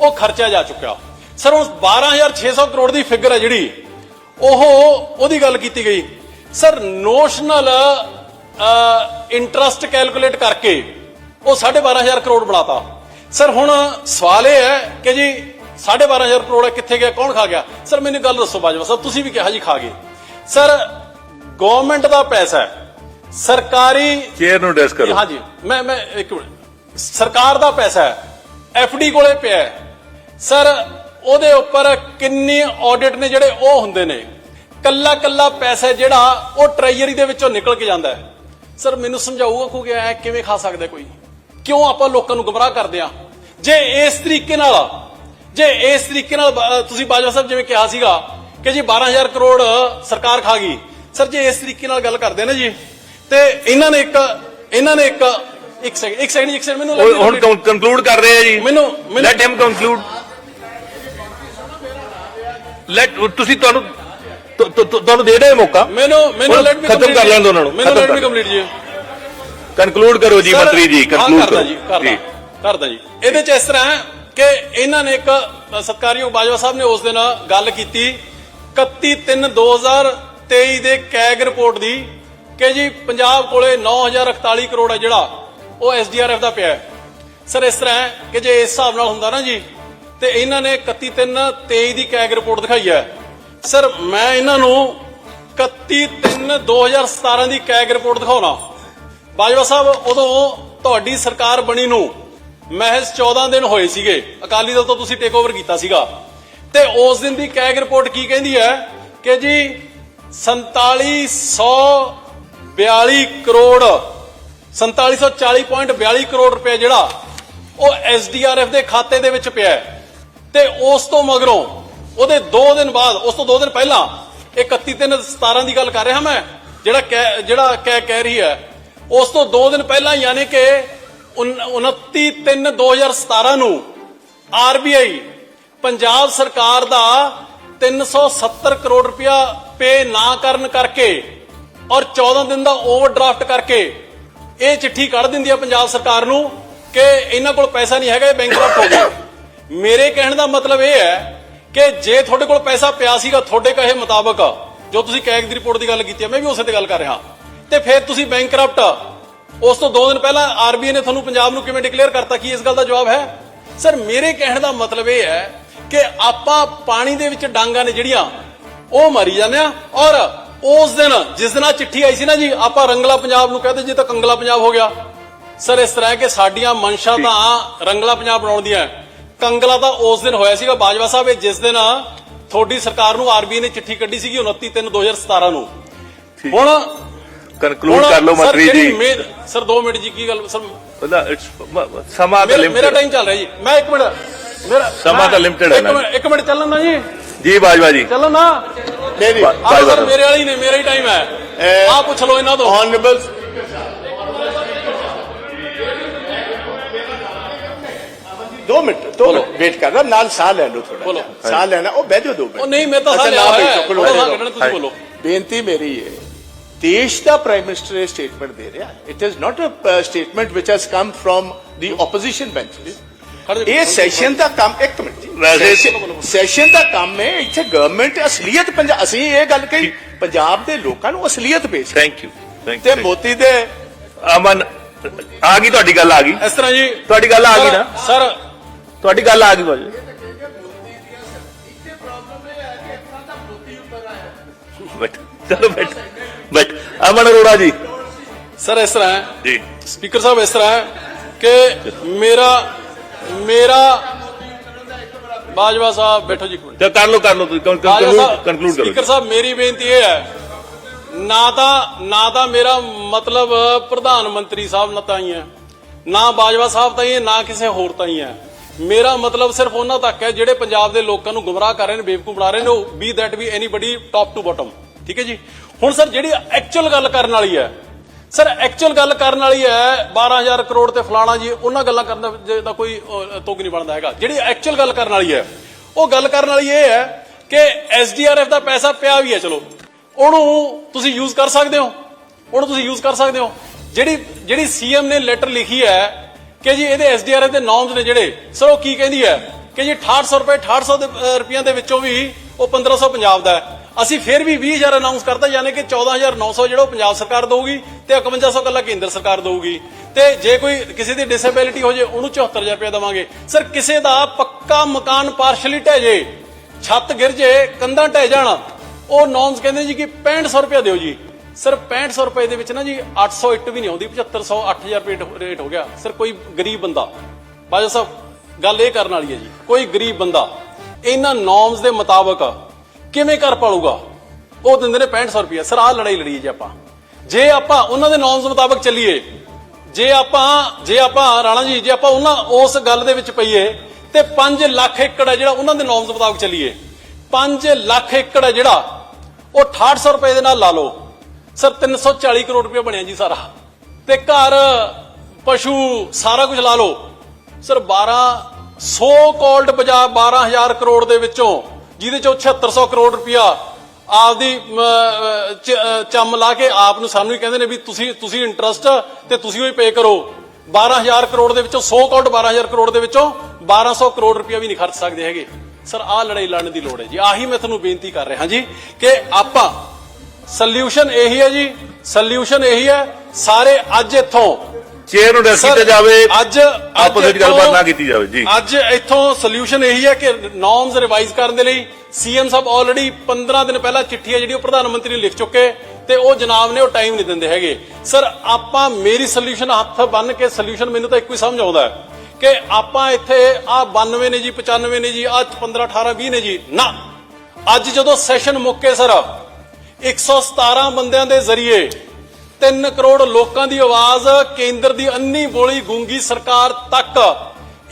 ਉਹ ਖਰਚਿਆ ਜਾ ਚੁੱਕਿਆ। ਸਰ, ਹੁਣ 12600 ਕਰੋੜ ਦੀ ਫਿਗਰ ਹੈ ਜਿਹੜੀ, ਉਹ ਉਹਦੀ ਗੱਲ ਕੀਤੀ ਗਈ। ਸਰ ਨੋਸ਼ਨਲ ਇੰਟਰਸਟ ਕੈਲਕੂਲੇਟ ਕਰਕੇ ਉਹ 12500 ਕਰੋੜ ਬਣਾਤਾ। ਸਰ, ਹੁਣ ਸਵਾਲ ਇਹ ਹੈ ਕਿ ਜੀ 12500 ਕਰੋੜ ਕਿੱਥੇ ਗਿਆ ਕੌਣ ਖਾ ਗਿਆ? ਸਰ ਮੈਨੂੰ ਗੱਲ ਦੱਸੋ ਬਾਜਵਾ ਸਾਹਿਬ ਤੁਸੀਂ ਵੀ ਕਿਹਾ ਜੀ ਖਾ ਗਏ। ਸਰ ਗਵਰਨਮੈਂਟ ਦਾ ਪੈਸਾ ਹੈ ਸਰਕਾਰੀ ਚੇਅਰ ਨੂੰ ਡੈਸ ਕਰੋ। ਹਾਂਜੀ ਮੈਂ ਮੈਂ ਇੱਕ ਮਿੰਟ। ਸਰਕਾਰ ਦਾ ਪੈਸਾ ਹੈ ਡੀ ਕੋਲੇ ਪਿਆ ਹੈ। ਸਰ ਉਹਦੇ ਉੱਪਰ ਕਿੰਨੇ ਆਡਿਟ ਨੇ ਜਿਹੜੇ ਉਹ ਹੁੰਦੇ ਨੇ। ਕੱਲਾ ਕੱਲਾ ਪੈਸਾ ਜਿਹੜਾ ਉਹ ਟ੍ਰੈਜਰੀ ਦੇ ਵਿੱਚੋਂ ਨਿਕਲ ਕੇ ਜਾਂਦਾ ਹੈ। ਸਰ ਮੈਨੂੰ ਸਮਝਾਊਗਾ ਕੋਈ ਐ ਕਿਵੇਂ ਖਾ ਸਕਦਾ ਕੋਈ? ਕਿਉਂ ਆਪਾਂ ਲੋਕਾਂ ਨੂੰ ਗੁੰਮਰਾਹ ਕਰਦੇ ਆ ਜੇ ਇਸ ਤਰੀਕੇ ਨਾਲ ਜੇ ਇਸ ਤਰੀਕੇ ਨਾਲ ਤੁਸੀਂ ਬਾਜਵਾ ਸਾਹਿਬ ਜਿਵੇਂ ਕਿਹਾ ਸੀਗਾ ਕਿ ਜੀ 12000 ਕਰੋੜ ਸਰਕਾਰ ਖਾ ਗਈ। ਸਰ ਜੇ ਇਸ ਤਰੀਕੇ ਨਾਲ ਗੱਲ ਕਰਦੇ ਨਾ ਜੀ ਤੇ ਇਹਨਾਂ ਨੇ ਇੱਕ ਇਹਨਾਂ ਨੇ ਇੱਕ ਇੱਕ ਸੈਕਿੰਡ ਇੱਕ ਸੈਕਿੰਡ ਇੱਕ ਸੈਕਿੰਡ ਮੈਨੂੰ ਲੱਗਦਾ ਹੁਣ ਕਨਕਲੂਡ ਕਰ ਰਹੇ ਆ ਜੀ। ਮੈਨੂੰ ਲੈਟ ਹਿਮ ਕਨਕਲੂਡ ਲੈਟ ਤੁਸੀਂ ਤੁਹਾਨੂੰ ਤੁਹਾਨੂੰ ਦੇ ਰਹੇ ਮੌਕਾ? ਮੈਨੂੰ ਮੈਨੂੰ ਲੈਟ ਮੀ ਖਤਮ ਕਰ ਲੈਣ ਦਿਓ ਉਹਨਾਂ ਨੂੰ, ਮੈਨੂੰ ਲੈਟ ਮੀ ਕੰਪਲੀਟ ਜੀ। ਕਨਕਲੂਡ ਕਰੋ ਜੀ ਮੰਤਰੀ ਜੀ ਕਰਦਾ ਕਰੋ। ਜੀ। ਕਰਦਾ ਜੀ। ਇਹਦੇ ਚ ਇਸ ਤਰ੍ਹਾਂ ਕਿ ਇਹਨਾਂ ਨੇ ਇੱਕ ਅ, ਬਾਜਵਾ ਸਾਹਿਬ ਨੇ ਉਸ ਦਿਨ ਗੱਲ ਕੀਤੀ 31 3 2023 ਦੇ ਕੈਗ ਰਿਪੋਰਟ ਦੀ ਕਿ ਜੀ ਪੰਜਾਬ ਕੋਲੇ 9048 ਕਰੋੜ ਹੈ ਜਿਹੜਾ ਉਹ ਐਸਡੀਆਰਐਫ ਦਾ ਪਿਆ ਸਰ ਇਸ ਤਰ੍ਹਾਂ ਹੈ ਕਿ ਜੇ ਇਸ ਹਿਸਾਬ ਨਾਲ ਹੁੰਦਾ ਨਾ ਜੀ ਤੇ ਇਹਨਾਂ ਨੇ 31 3 23 ਦੀ ਕੈਗ ਰਿਪੋਰਟ ਦਿਖਾਈ ਹੈ। ਸਰ ਮੈਂ ਇਹਨਾਂ ਨੂੰ 31 3 2017 ਦੀ ਕੈਗ ਰਿਪੋਰਟ ਦਿਖਾਉਣਾ। ਬਾਜਵਾ ਸਾਹਿਬ ਉਦੋਂ ਤੁਹਾਡੀ ਸਰਕਾਰ ਬਣੀ ਨੂੰ ਮਹਿਜ਼ 14 ਦਿਨ ਹੋਏ ਸੀਗੇ। ਅਕਾਲੀ ਦਲ ਤੋਂ ਤੁਸੀਂ ਟੇਕ ਓਵਰ ਕੀਤਾ ਸੀਗਾ। ਤੇ ਉਸ ਦਿਨ ਦੀ ਕੈਗ ਰਿਪੋਰਟ ਕੀ ਕਹਿੰਦੀ ਹੈ? ਕਿ ਜੀ 4742 ਕਰੋੜ 4740.42 ਕਰੋੜ ਰੁਪਏ ਜਿਹੜਾ ਉਹ ਐਸਡੀਆਰਐਫ ਦੇ ਖਾਤੇ ਦੇ ਵਿੱਚ ਪਿਆ ਤੇ ਉਸ ਤੋਂ ਮਗਰੋਂ ਉਹਦੇ 2 ਦਿਨ ਬਾਅਦ, ਉਸ ਤੋਂ 2 ਦਿਨ ਪਹਿਲਾਂ ਇਹ 31 ਤਿੰਨ 17 ਦੀ ਗੱਲ ਕਰ ਰਿਹਾ ਮੈਂ, ਜਿਹੜਾ ਕਹਿ- ਜਿਹੜਾ ਕਹਿ ਕਹਿ ਰਹੀ ਹੈ। ਉਸ ਤੋਂ 2 ਦਿਨ ਪਹਿਲਾਂ ਯਾਨੀ ਕਿ 29 3 2017 ਨੂੰ ਆਰਬੀਆਈ ਪੰਜਾਬ ਸਰਕਾਰ ਦਾ 370 ਕਰੋੜ ਰੁਪਇਆ ਪੇ ਨਾ ਕਰਨ ਕਰਕੇ ਔਰ 14 ਦਿਨ ਦਾ ਓਵਰਡਰਾਫਟ ਕਰਕੇ ਇਹ ਚਿੱਠੀ ਕੱਢ ਦਿੰਦੀ ਹੈ ਪੰਜਾਬ ਸਰਕਾਰ ਨੂੰ ਕਿ ਇਹਨਾਂ ਕੋਲ ਪੈਸਾ ਨਹੀਂ ਹੈਗਾ, ਇਹ ਬੈਂਕਰਪਟ ਹੋ ਗਏ। ਮੇਰੇ ਕਹਿਣ ਦਾ ਮਤਲਬ ਇਹ ਹੈ ਕਿ ਜੇ ਤੁਹਾਡੇ ਕੋਲ ਪੈਸਾ ਪਿਆ ਸੀਗਾ, ਤੁਹਾਡੇ ਕਹੇ ਮੁਤਾਬਕ, ਜੋ ਤੁਸੀਂ ਕੈਗ ਦੀ ਰਿਪੋਰਟ ਦੀ ਗੱਲ ਕੀਤੀ ਹੈ ਮੈਂ ਵੀ ਉਸੇ ਤੇ ਗੱਲ ਕਰ ਰਿਹਾ। ਤੇ ਫਿਰ ਤੁਸੀਂ ਬੈਂਕਰਪਟ ਉਸ ਤੋਂ 2 ਦਿਨ ਪਹਿਲਾਂ ਆਰਬੀਆਈ ਨੇ ਤੁਹਾਨੂੰ ਪੰਜਾਬ ਨੂੰ ਕਿਵੇਂ ਡਿਕਲੇਅਰ ਕਰਤਾ? ਕੀ ਇਸ ਗੱਲ ਦਾ ਜਵਾਬ ਹੈ? ਸਰ ਮੇਰੇ ਕਹਿਣ ਦਾ ਮਤਲਬ ਇਹ ਹੈ ਕਿ ਆਪਾਂ ਪਾਣੀ ਦੇ ਵਿੱਚ ਡਾਂਗਾ ਨੇ ਜਿਹੜੀਆਂ ਉਹ ਮਾਰੀ ਜਾਂਦੇ ਆ ਔਰ ਉਸ ਦਿਨ ਜਿਸ ਦਿਨ ਆ ਚਿੱਠੀ ਆਈ ਸੀ ਨਾ ਜੀ ਆਪਾਂ ਰੰਗਲਾ ਪੰਜਾਬ ਨੂੰ ਕਹਦੇ ਜੀ ਤਾਂ ਕੰਗਲਾ ਪੰਜਾਬ ਹੋ ਗਿਆ। ਸਰ ਇਸ ਤਰ੍ਹਾਂ ਕਿ ਸਾਡੀਆਂ ਮਨਸ਼ਾ ਤਾਂ ਰੰਗਲਾ ਪੰਜਾਬ ਬਣਾਉਣ ਦੀਆਂ। ਕੰਗਲਾ ਤਾਂ ਉਸ ਦਿਨ ਹੋਇਆ ਸੀਗਾ ਬਾਜਵਾ ਸਾਹਿਬ ਇਹ ਜਿਸ ਦਿਨ ਤੁਹਾਡੀ ਸਰਕਾਰ ਨੂੰ ਆਰਬੀਆਈ ਨੇ ਚਿੱਠੀ ਕੱਢੀ ਸੀਗੀ 29 3 2017 ਨੂੰ। ਹੁਣ ਕਨਕਲੂਡ ਹੁਣ ਕਰ ਲਓ ਸਰ ਮੰਤਰੀ ਜਿਹੜੀ ਜੀ ਮੇ- ਸਰ 2 ਮਿੰਟ ਜੀ ਕੀ ਗੱਲ ਸਰ ਉਹਦਾ it's- ਸਮਾਂ ਤਾਂ ਮੇਰਾ ਮੇਰਾ ਲਿਮਟਿਡ ਟਾਈਮ ਚੱਲ ਰਿਹਾ ਜੀ ਮੈਂ ਇੱਕ ਮਿੰਟ ਮੇਰਾ ਸਮਾਂ ਤਾਂ ਮੈਂ- limited ਹੈ ਇੱਕ ਨਾ। ਮਿੰਟ ਇੱਕ ਮਿੰਟ ਚੱਲਣ ਨਾ ਜੀ ਜੀ ਬਾਜਵਾ ਜੀ ਚੱਲਣ ਨਾ ਮੇਰੀ ਬਾ- ਆਹ ਬਾਜਵਾ ਸਰ ਸਾਹਿਬ। ਮੇਰੇ ਵਾਲੀ ਨੇ ਮੇਰਾ ਹੀ ਟਾਈਮ ਹੈ ਇਹ- ਆਹ ਪੁੱਛ ਲਓ ਇਹਨਾਂ ਤੋਂ ऑनरेबल दो मिनट दो बोलो। मिनट वेट कर रहा नाल साह ले लो थोड़ा बोलो। साह लेना ओ बैठ जाओ दो मिनट ਉਹ ਨਹੀਂ ਮੈਂ ਤਾਂ अच्छा, ਸਾਹ ਲਿਆ ना ਹੋਇਆ बैठो, ਹੈ खड़ो ਉਹ हो ਦੇਸ਼ ਦਾ ਪ੍ਰਾਈਮ ਮਿਨਿਸਟਰ ਇਹ ਸਟੇਟਮੈਂਟ ਦੇ ਰਿਹਾ it is not a statement which has come from the opposition benches. ਇਹ ਸੈਸ਼ਨ ਦਾ ਕੰਮ ਇੱਕ ਮਿੰਟ ਵੈਸੇ- ਸੈਸ਼ਨ ਦਾ ਕੰਮ ਹੈ ਇੱਥੇ ਗਵਰਨਮੈਂਟ ਅਸਲੀਅਤ ਪੰਜਾਬ ਅਸੀਂ ਇਹ ਗੱਲ ਕਹੀ ਪੰਜਾਬ ਦੇ ਲੋਕਾਂ ਨੂੰ ਅਸਲੀਅਤ ਪੇਸ਼ ਥੈਂਕ ਯੂ ਥੈਂਕ ਤੇ ਯੂ ਮੋਤੀ ਦੇ ਅਮਨ ਆ ਗਈ ਤੁਹਾਡੀ ਗੱਲ ਆ ਗਈ ਇਸ ਤਰ੍ਹਾਂ ਜੀ ਤੁਹਾਡੀ ਗੱਲ ਆ ਗਈ ਨਾ ਸਰ ਤੁਹਾਡੀ ਗੱਲ ਆ ਗਈ ਬਾਜੀ ਬੈਠ ਚਲੋ ਬੈਠ ਬੈਠ ਅਮਨ ਅਰੋੜਾ ਜੀ ਸਰ ਇਸ ਤਰ੍ਹਾਂ ਹੈ। ਜੀ। ਸਪੀਕਰ ਸਾਹਿਬ ਇਸ ਤਰ੍ਹਾਂ ਹੈ ਕਿ ਮੇਰਾ ਮੇਰਾ ਬਾਜਵਾ ਸਾਹਿਬ ਬੈਠੋ ਜੀ ਇੱਕ ਮਿੰਟ। ਤੇ ਕਰ ਲਓ ਕਰ ਲਓ। ਤੁਸੀਂ ਕਨਕਲੂਡ ਕਨਕਲੂਡ ਸਪੀਕਰ ਕਰੋ ਸਾਹਿਬ ਮੇਰੀ ਬੇਨਤੀ ਇਹ ਹੈ ਨਾ ਤਾਂ ਨਾ ਤਾਂ ਮੇਰਾ ਮਤਲਬ ਪ੍ਰਧਾਨ ਮੰਤਰੀ ਸਾਹਿਬ ਨਾਲ ਤਾਂ ਹੀ ਹੈ ਨਾ ਬਾਜਵਾ ਸਾਹਿਬ ਤਾਂ ਹੀ ਹੈ ਨਾ ਕਿਸੇ ਹੋਰ ਤਾਂ ਹੀ ਹੈ। ਮੇਰਾ ਮਤਲਬ ਸਿਰਫ ਉਹਨਾਂ ਤੱਕ ਹੈ ਜਿਹੜੇ ਪੰਜਾਬ ਦੇ ਲੋਕਾਂ ਨੂੰ ਗੁੰਮਰਾਹ ਕਰ ਰਹੇ ਨੇ ਬੇਵਕੂਫ ਬਣਾ ਰਹੇ ਨੇ ਉਹ be that we anybody top to bottom ਠੀਕ ਹੈ ਜੀ? ਹੁਣ ਸਰ ਜਿਹੜੀ ਐਕਚੁਅਲ ਗੱਲ ਕਰਨ ਵਾਲੀ ਹੈ ਸਰ ਐਕਚੁਅਲ ਗੱਲ ਕਰਨ ਵਾਲੀ ਹੈ 12000 ਕਰੋੜ ਤੇ ਫਲਾਣਾ ਜੀ ਉਹਨਾਂ ਗੱਲਾਂ ਕਰਨ ਦਾ ਕੋਈ ਅਹ, ਨਹੀਂ ਬਣਦਾ ਹੈਗਾ। ਜਿਹੜੀ ਐਕਚੁਅਲ ਗੱਲ ਕਰਨ ਵਾਲੀ ਹੈ ਉਹ ਗੱਲ ਕਰਨ ਵਾਲੀ ਇਹ ਹੈ ਕਿ ਐਸਡੀਆਰਐਫ ਦਾ ਪੈਸਾ ਪਿਆ ਵੀ ਹੈ ਚਲੋ। ਉਹਨੂੰ ਤੁਸੀਂ ਯੂਜ਼ ਕਰ ਸਕਦੇ ਹੋ। ਉਹਨੂੰ ਤੁਸੀਂ ਯੂਜ਼ ਕਰ ਸਕਦੇ ਹੋ। ਜਿਹੜੀ ਜਿਹੜੀ ਸੀਐਮ ਨੇ ਲੈਟਰ ਲਿਖੀ ਹੈ ਕਿ ਜੀ ਇਹਦੇ ਐਸਡੀਆਰਐਫ ਦੇ ਨਾਮਸ ਨੇ ਜਿਹੜੇ ਸਰ ਉਹ ਕੀ ਕਹਿੰਦੀ ਹੈ ਕਿ ਜੀ 6800 ਰੁਪਏ 6800 ਦੇ, ਰੁਪਈਆਂ ਦੇ ਵਿੱਚੋਂ ਵੀ ਉਹ 1500 ਪੰਜਾਬ ਦਾ ਹੈ। ਅਸੀਂ ਫਿਰ ਵੀ 20000 ਅਨਾਉਂਸ ਕਰਤਾ, ਯਾਨੀ ਕਿ 14900 ਜਿਹੜਾ ਉਹ ਪੰਜਾਬ ਸਰਕਾਰ ਦਊਗੀ ਤੇ 5100 ਕੱਲਾ ਕੇਂਦਰ ਸਰਕਾਰ ਦਊਗੀ। ਤੇ ਜੇ ਕੋਈ ਕਿਸੇ ਦੀ ਡਿਸੇਬਿਲਿਟੀ ਹੋ ਜੇ, ਉਹਨੂੰ 74000 ਰੁਪਏ ਦੇਵਾਂਗੇ। ਸਰ, ਕਿਸੇ ਦਾ ਪੱਕਾ ਮਕਾਨ ਪਾਰਸ਼ਲੀ ਢਹਿ ਜੇ, ਛੱਤ ਗਿਰ ਜੇ, ਕੰਧਾਂ ਢਹਿ ਜਾਣ, ਉਹ ਨੌਮਸ ਕਹਿੰਦੇ ਜੀ ਕਿ 6500 ਰੁਪਏ ਦਿਓ ਜੀ। ਸਰ 6500 ਰੁਪਏ ਦੇ ਵਿੱਚ ਨਾ ਜੀ 800 ਇੱਟ ਵੀ ਨਹੀਂ ਆਉਂਦੀ 7500 8000 ਰੁਪਏ ਰੇਟ ਹੋ ਗਿਆ। ਸਰ, ਕੋਈ ਗਰੀਬ ਬੰਦਾ ਬਾਜਾ ਸਾਹਿਬ, ਗੱਲ ਇਹ ਕਰਨ ਵਾਲੀ ਹੈ ਜੀ, ਕੋਈ ਗਰੀਬ ਬੰਦਾ, ਇਹਨਾਂ ਨੌਮਸ ਦੇ ਮੁਤਾਬਕ ਕਿਵੇਂ ਕਰ ਪਾਲੂਗਾ? ਉਹ ਦਿੰਦੇ ਨੇ 6500 ਰੁਪਏ ਸਰ, ਆਹ ਲੜਾਈ ਲੜੀਏ ਜੇ ਆਪਾਂ। ਜੇ ਆਪਾਂ ਉਹਨਾਂ ਦੇ ਨੌਮਸ ਮੁਤਾਬਕ ਚੱਲੀਏ, ਜੇ ਆਪਾਂ ਜੇ ਆਪਾਂ, ਰਾਣਾ ਜੀ, ਜੇ ਆਪਾਂ ਉਹਨਾਂ ਉਸ ਗੱਲ ਦੇ ਵਿੱਚ ਪਈਏ, ਤੇ 5 ਲੱਖ ਏਕੜ ਹੈ ਜਿਹੜਾ ਉਹਨਾਂ ਦੇ ਨੌਮਸ ਮੁਤਾਬਕ ਚੱਲੀਏ। 5 ਲੱਖ ਏਕੜ ਹੈ ਜਿਹੜਾ, ਉਹ 6800 ਰੁਪਏ ਦੇ ਨਾਲ ਲਾ ਲਓ। ਸਰ 340 ਕਰੋੜ ਰੁਪਏ ਬਣਿਆ ਜੀ ਸਾਰਾ। ਤੇ ਘਰ, ਪਸ਼ੂ, ਸਾਰਾ ਕੁਝ ਲਾ ਲਓ। ਸਰ 12 100 ਕੋਲਡ ਪੰਜਾਬ 12000 ਕਰੋੜ ਦੇ ਵਿੱਚੋਂ ਜਿਹਦੇ ਚੋਂ 7600 ਕਰੋੜ ਰੁਪਇਆ ਆਪਦੀ ਅਮ, ਚੰਮ ਲਾ ਕੇ ਆਪ ਨੂੰ ਸਾਨੂੰ ਹੀ ਕਹਿੰਦੇ ਨੇ ਵੀ ਤੁਸੀਂ ਤੁਸੀਂ ਇੰਟਰਸਟ ਤੇ ਤੁਸੀਂ ਹੀ ਪੇ ਕਰੋ। 12000 ਕਰੋੜ ਦੇ ਵਿੱਚੋਂ 100 ਕੋਲਡ 12000 ਕਰੋੜ ਦੇ ਵਿੱਚੋਂ 1200 ਕਰੋੜ ਰੁਪਇਆ ਵੀ ਨਹੀਂ ਖਰਚ ਸਕਦੇ ਹੈਗੇ। ਸਰ ਆਹ ਲੜਾਈ ਲੜਨ ਦੀ ਲੋੜ ਹੈ ਜੀ। ਆਹੀ ਮੈਂ ਤੁਹਾਨੂੰ ਬੇਨਤੀ ਕਰ ਰਿਹਾ ਜੀ ਕਿ ਆਪਾਂ ਸੋਲੂਸ਼ਨ ਇਹੀ ਹੈ ਜੀ ਸੋਲੂਸ਼ਨ ਇਹੀ ਹੈ ਸਾਰੇ ਅੱਜ ਇੱਥੋਂ ਚੇਅਰ ਨੂੰ ਸਰ, ਕੀਤਾ ਜਾਵੇ ਅੱਜ ਆਪਸ ਵਿੱਚ ਗੱਲਬਾਤ ਨਾ ਕੀਤੀ ਜਾਵੇ ਜੀ। ਅੱਜ ਇੱਥੋਂ ਸੋਲੂਸ਼ਨ ਇਹੀ ਹੈ ਕਿ ਨੋਰਮਸ ਰਿਵਾਈਜ਼ ਕਰਨ ਦੇ ਲਈ ਸੀਐਮ ਸਾਹਿਬ ਆਲਰੇਡੀ 15 ਦਿਨ ਪਹਿਲਾਂ ਚਿੱਠੀ ਹੈ ਜਿਹੜੀ ਉਹ ਪ੍ਰਧਾਨ ਮੰਤਰੀ ਨੂੰ ਲਿਖ ਚੁੱਕੇ ਤੇ ਉਹ ਜਨਾਬ ਨੇ ਉਹ ਟਾਈਮ ਨਹੀਂ ਦਿੰਦੇ ਹੈਗੇ। ਸਰ ਆਪਾਂ ਮੇਰੀ ਸੋਲੂਸ਼ਨ ਹੱਥ ਬੰਨ ਕੇ ਸੋਲੂਸ਼ਨ ਮੈਨੂੰ ਤਾਂ ਇੱਕੋ ਹੀ ਸਮਝ ਆਉਂਦਾ ਹੈ ਕਿ ਆਪਾਂ ਇੱਥੇ ਆ 92 ਨੇ ਜੀ 95 ਨੇ ਜੀ ਆ 15 18 20 ਨੇ ਜੀ। ਨਾ। ਅੱਜ ਜਦੋਂ ਸੈਸ਼ਨ ਮੁੱਕੇ ਸਰ 117 ਬੰਦਿਆਂ ਦੇ ਜ਼ਰੀਏ 3 ਕਰੋੜ ਲੋਕਾਂ ਦੀ ਆਵਾਜ਼ ਕੇਂਦਰ ਦੀ ਅੰਨੀ ਬੋਲੀ ਗੂੰਗੀ ਸਰਕਾਰ ਤੱਕ।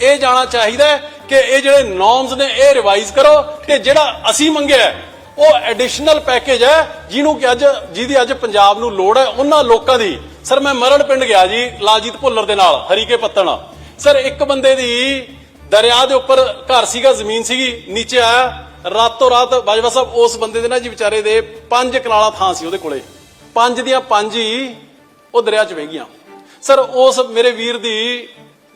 ਇਹ ਜਾਣਾ ਚਾਹੀਦਾ ਕਿ ਇਹ ਜਿਹੜੇ ਨੋਰਮਸ ਨੇ, ਇਹ ਰਿਵਾਈਜ਼ ਕਰੋ ਤੇ ਜਿਹੜਾ ਅਸੀਂ ਮੰਗਿਆ ਉਹ ਐਡੀਸ਼ਨਲ ਪੈਕੇਜ ਹੈ, ਜਿਹਨੂੰ ਕਿ ਅੱਜ, ਜਿਹਦੀ ਅੱਜ ਪੰਜਾਬ ਨੂੰ ਲੋੜ ਹੈ, ਉਹਨਾਂ ਲੋਕਾਂ ਦੀ। ਸਰ ਮੈਂ ਮਰੜ ਪਿੰਡ ਗਿਆ ਜੀ ਲਾਜੀਤ ਭੁੱਲਰ ਦੇ ਨਾਲ, ਹਰੀਕੇ ਪੱਤਣ। ਸਰ ਇੱਕ ਬੰਦੇ ਦੀ ਦਰਿਆ ਦੇ ਉੱਪਰ ਘਰ ਸੀਗਾ, ਜ਼ਮੀਨ ਸੀਗੀ, ਨੀਚੇ ਆਇਆ, ਰਾਤੋਂ ਰਾਤ ਬਾਜਵਾ ਸਾਹਿਬ ਉਸ ਬੰਦੇ ਦੇ ਨਾ ਜੀ ਵਿਚਾਰੇ ਦੇ ਪੰਜ ਕਨਾਲਾ ਥਾਂ ਸੀ ਉਹਦੇ ਕੋਲੇ। ਪੰਜ ਦੀਆਂ ਪੰਜ ਹੀ ਉਹ ਦਰਿਆ 'ਚ ਵਹਿ ਗਈਆਂ ਸਰ ਉਸ ਮੇਰੇ ਵੀਰ ਦੀ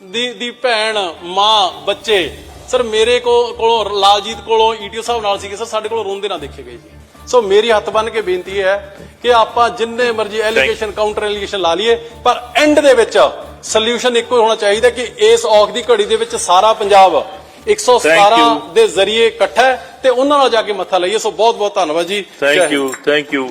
ਦੀ ਦੀ ਭੈਣ ਮਾਂ ਬੱਚੇ ਸਰ ਮੇਰੇ ਕੋ ਕੋਲੋਂ ਲਾਲਜੀਤ ਕੋਲੋਂ ਈਟੀਓ ਸਾਹਿਬ ਨਾਲ ਸੀਗੇ। ਸਰ ਸਾਡੇ ਕੋਲੋਂ ਰੋਂਦੇ ਨਾ ਦੇਖੇ ਗਏ ਜੀ। ਸੋ ਮੇਰੀ ਹੱਥ ਬੰਨ ਕੇ ਬੇਨਤੀ ਹੈ ਕਿ ਆਪਾਂ ਜਿੰਨੇ ਮਰਜ਼ੀ ਐਲੀਗੇਸ਼ਨ ਕਾਊਂਟਰ ਐਲੀਗੇਸ਼ਨ ਲਾ ਲਈਏ ਪਰ ਐਂਡ ਦੇ ਵਿੱਚ ਸੋਲੂਸ਼ਨ ਇੱਕੋ ਹੀ ਹੋਣਾ ਚਾਹੀਦਾ ਕਿ ਇਸ ਔਖ ਦੀ ਘੜੀ ਦੇ ਵਿੱਚ ਸਾਰਾ ਪੰਜਾਬ 117 you. ਦੇ ਜ਼ਰੀਏ ਇਕੱਠਾ ਤੇ ਉਹਨਾਂ ਨਾਲ ਜਾ ਕੇ ਮੱਥਾ ਲਈਏ। ਸੋ ਬਹੁਤ ਬਹੁਤ ਧੰਨਵਾਦ ਜੀ। ਥੈਂਕ। You thank you